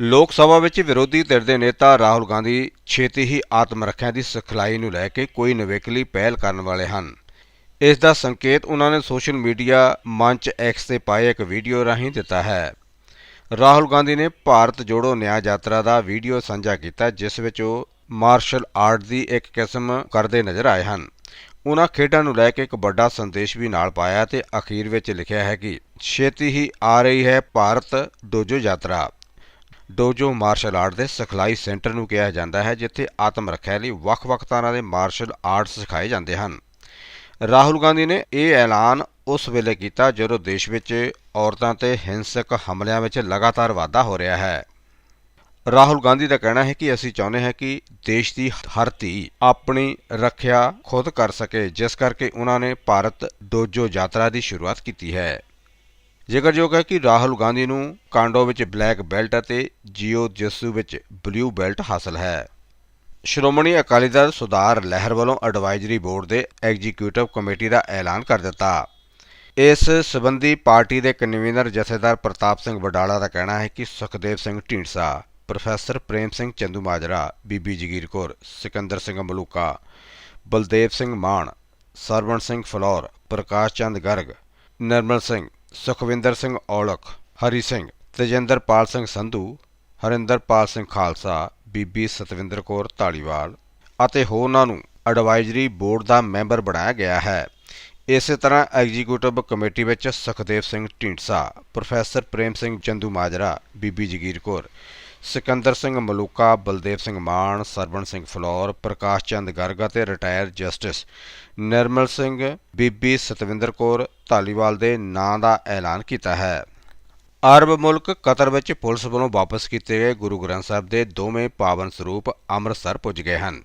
ਲੋਕ ਸਭਾ ਵਿੱਚ ਵਿਰੋਧੀ ਧਿਰ ਦੇ ਨੇਤਾ ਰਾਹੁਲ ਗਾਂਧੀ ਛੇਤੀ ਹੀ ਆਤਮ ਰੱਖਿਆ ਦੀ ਸਿਖਲਾਈ ਨੂੰ ਲੈ ਕੇ ਕੋਈ ਨਵੇਕਲੀ ਪਹਿਲ ਕਰਨ ਵਾਲੇ ਹਨ। ਇਸ ਦਾ ਸੰਕੇਤ ਉਹਨਾਂ ਨੇ ਸੋਸ਼ਲ ਮੀਡੀਆ ਮੰਚ ਐਕਸ ਤੇ ਪਾਏ ਇੱਕ ਵੀਡੀਓ ਰਾਹੀਂ ਦਿੱਤਾ ਹੈ। ਰਾਹੁਲ ਗਾਂਧੀ ਨੇ ਭਾਰਤ ਜੋੜੋ ਨਿਆਂ ਯਾਤਰਾ ਦਾ ਵੀਡੀਓ ਸਾਂਝਾ ਕੀਤਾ, ਜਿਸ ਵਿੱਚ ਉਹ ਮਾਰਸ਼ਲ ਆਰਟ ਦੀ ਇੱਕ ਕਿਸਮ ਕਰਦੇ ਨਜ਼ਰ ਆਏ ਹਨ। ਉਹਨਾਂ ਖੇਡਾਂ ਨੂੰ ਲੈ ਕੇ ਇੱਕ ਵੱਡਾ ਸੰਦੇਸ਼ ਵੀ ਨਾਲ ਪਾਇਆ ਤੇ ਅਖੀਰ ਵਿੱਚ ਲਿਖਿਆ ਹੈ ਕਿ ਛੇਤੀ ਹੀ ਆ ਰਹੀ ਹੈ ਭਾਰਤ ਡੋਜੋ ਯਾਤਰਾ। ਡੋਜੋ ਮਾਰਸ਼ਲ ਆਰਟ ਦੇ ਸਿਖਲਾਈ ਸੈਂਟਰ ਨੂੰ ਕਿਹਾ ਜਾਂਦਾ ਹੈ, ਜਿੱਥੇ ਆਤਮ ਰੱਖਿਆ ਲਈ ਵੱਖ-ਵੱਖ ਤਰ੍ਹਾਂ ਦੇ ਮਾਰਸ਼ਲ ਆਰਟਸ ਸਿਖਾਏ ਜਾਂਦੇ ਹਨ। ਰਾਹੁਲ ਗਾਂਧੀ ਨੇ ਇਹ ਐਲਾਨ ਉਸ ਵੇਲੇ ਕੀਤਾ ਜਦੋਂ ਦੇਸ਼ ਵਿੱਚ ਔਰਤਾਂ ਤੇ ਹਿੰਸਕ ਹਮਲਿਆਂ ਵਿੱਚ ਲਗਾਤਾਰ ਵਾਧਾ ਹੋ ਰਿਹਾ ਹੈ। ਰਾਹੁਲ ਗਾਂਧੀ ਦਾ ਕਹਿਣਾ ਹੈ ਕਿ ਅਸੀਂ ਚਾਹੁੰਦੇ ਹਾਂ ਕਿ ਦੇਸ਼ ਦੀ ਹਰ ਧੀ ਆਪਣੀ ਰੱਖਿਆ ਖੁਦ ਕਰ ਸਕੇ, ਜਿਸ ਕਰਕੇ ਉਹਨਾਂ ਨੇ ਭਾਰਤ ਡੋਜੋ ਯਾਤਰਾ ਦੀ ਸ਼ੁਰੂਆਤ ਕੀਤੀ ਹੈ। ਜ਼ਿਕਰਯੋਗ ਹੈ ਕਿ ਰਾਹੁਲ ਗਾਂਧੀ ਨੂੰ ਕਾਂਡੋ ਵਿੱਚ ਬਲੈਕ ਬੈਲਟ ਅਤੇ ਜੀਓ ਜਸੂ ਵਿੱਚ ਬਲੂ ਬੈਲਟ ਹਾਸਲ ਹੈ। ਸ਼੍ਰੋਮਣੀ ਅਕਾਲੀ ਦਲ ਸੁਧਾਰ ਲਹਿਰ ਵੱਲੋਂ ਐਡਵਾਈਜ਼ਰੀ ਬੋਰਡ ਦੇ ਐਗਜ਼ੀਕਿਊਟਿਵ ਕਮੇਟੀ ਦਾ ਐਲਾਨ ਕਰ ਦਿੱਤਾ। ਇਸ ਸਬੰਧੀ ਪਾਰਟੀ ਦੇ ਕਨਵੀਨਰ ਜਥੇਦਾਰ ਪ੍ਰਤਾਪ ਸਿੰਘ ਵਡਾਲਾ ਦਾ ਕਹਿਣਾ ਹੈ ਕਿ ਸੁਖਦੇਵ ਸਿੰਘ ਢੀਂਡਸਾ, ਪ੍ਰੋਫੈਸਰ ਪ੍ਰੇਮ ਸਿੰਘ ਚੰਦੂ ਮਾਜਰਾ, ਬੀਬੀ ਜਗੀਰ ਕੌਰ, ਸਿਕੰਦਰ ਸਿੰਘ ਮਲੂਕਾ ਬਲਦੇਵ ਸਿੰਘ ਮਾਨ, ਸਰਵਣ ਸਿੰਘ ਫਲੌਰ, ਪ੍ਰਕਾਸ਼ ਚੰਦ ਗਰਗ, ਨਰਮਲ ਸਿੰਘ, ਸੁਖਵਿੰਦਰ ਸਿੰਘ ਔਲਖ, ਹਰੀ ਸਿੰਘ, ਤੇਜਿੰਦਰਪਾਲ ਸਿੰਘ ਸੰਧੂ, ਹਰਿੰਦਰਪਾਲ ਸਿੰਘ ਖਾਲਸਾ, ਬੀਬੀ ਸਤਵਿੰਦਰ ਕੌਰ ਢਾਲੀਵਾਲ ਅਤੇ ਹੋਰਨਾਂ ਨੂੰ ਐਡਵਾਈਜ਼ਰੀ ਬੋਰਡ ਦਾ ਮੈਂਬਰ ਬਣਾਇਆ ਗਿਆ ਹੈ। ਇਸੇ ਤਰ੍ਹਾਂ ਐਗਜ਼ੀਕਿਊਟਿਵ ਕਮੇਟੀ ਵਿੱਚ ਸੁਖਦੇਵ ਸਿੰਘ ਢੀਂਡਸਾ, ਪ੍ਰੋਫੈਸਰ ਪ੍ਰੇਮ ਸਿੰਘ ਚੰਦੂ ਮਾਜਰਾ, ਬੀਬੀ ਜਗੀਰ ਕੌਰ, ਸਿਕੰਦਰ ਸਿੰਘ ਮਲੂਕਾ, ਬਲਦੇਵ ਸਿੰਘ ਮਾਨ ਸਰਵਣ ਸਿੰਘ ਫਲੌਰ, ਪ੍ਰਕਾਸ਼ ਚੰਦ ਗਰਗ ਅਤੇ ਰਿਟਾਇਰ ਜਸਟਿਸ ਨਿਰਮਲ ਸਿੰਘ, ਬੀਬੀ ਸਤਵਿੰਦਰ ਕੌਰ ਧਾਲੀਵਾਲ ਦੇ ਨਾਂ ਦਾ ਐਲਾਨ ਕੀਤਾ ਹੈ। ਅਰਬ ਮੁਲਕ ਕਤਰ ਵਿੱਚ ਪੁਲਿਸ ਵੱਲੋਂ ਵਾਪਸ ਕੀਤੇ ਗਏ ਗੁਰੂ ਗ੍ਰੰਥ ਸਾਹਿਬ ਦੇ ਦੋਵੇਂ ਪਾਵਨ ਸਰੂਪ ਅੰਮ੍ਰਿਤਸਰ ਪੁੱਜ ਗਏ ਹਨ।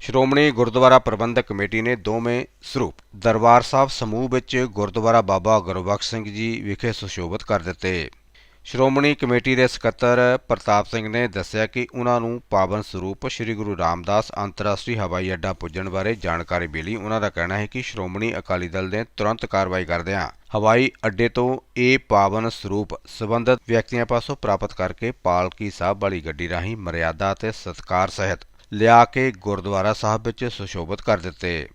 ਸ਼੍ਰੋਮਣੀ ਗੁਰਦੁਆਰਾ ਪ੍ਰਬੰਧਕ ਕਮੇਟੀ ਨੇ ਦੋਵੇਂ ਸਰੂਪ ਦਰਬਾਰ ਸਾਹਿਬ ਸਮੂਹ ਵਿੱਚ ਗੁਰਦੁਆਰਾ ਬਾਬਾ ਗੁਰਬਖਸ਼ ਸਿੰਘ ਜੀ ਵਿਖੇ ਸੁਸ਼ੋਭਿਤ ਕਰ ਦਿੱਤੇ। ਸ਼੍ਰੋਮਣੀ ਕਮੇਟੀ ਦੇ ਸਕੱਤਰ ਪ੍ਰਤਾਪ ਸਿੰਘ ਨੇ ਦੱਸਿਆ ਕਿ ਉਹਨਾਂ ਨੂੰ ਪਾਵਨ ਸਰੂਪ ਸ੍ਰੀ ਗੁਰੂ ਰਾਮਦਾਸ ਅੰਤਰਰਾਸ਼ਟਰੀ ਹਵਾਈ ਅੱਡਾ ਪੁੱਜਣ ਬਾਰੇ ਜਾਣਕਾਰੀ ਮਿਲੀ। ਉਹਨਾਂ ਦਾ ਕਹਿਣਾ ਹੈ ਕਿ ਸ਼੍ਰੋਮਣੀ ਅਕਾਲੀ ਦਲ ਨੇ ਤੁਰੰਤ ਕਾਰਵਾਈ ਕਰਦਿਆਂ ਹਵਾਈ ਅੱਡੇ ਤੋਂ ਇਹ ਪਾਵਨ ਸਰੂਪ ਸਬੰਧਤ ਵਿਅਕਤੀਆਂ ਪਾਸੋਂ ਪ੍ਰਾਪਤ ਕਰਕੇ ਪਾਲਕੀ ਸਾਹਿਬ ਵਾਲੀ ਗੱਡੀ ਰਾਹੀਂ ਮਰਿਆਦਾ ਅਤੇ ਸਤਕਾਰ ਸਹਿਤ ਲਿਆ ਕੇ ਗੁਰਦੁਆਰਾ ਸਾਹਿਬ ਵਿੱਚ ਸੁਸ਼ੋਭਿਤ ਕਰ ਦਿੱਤੇ।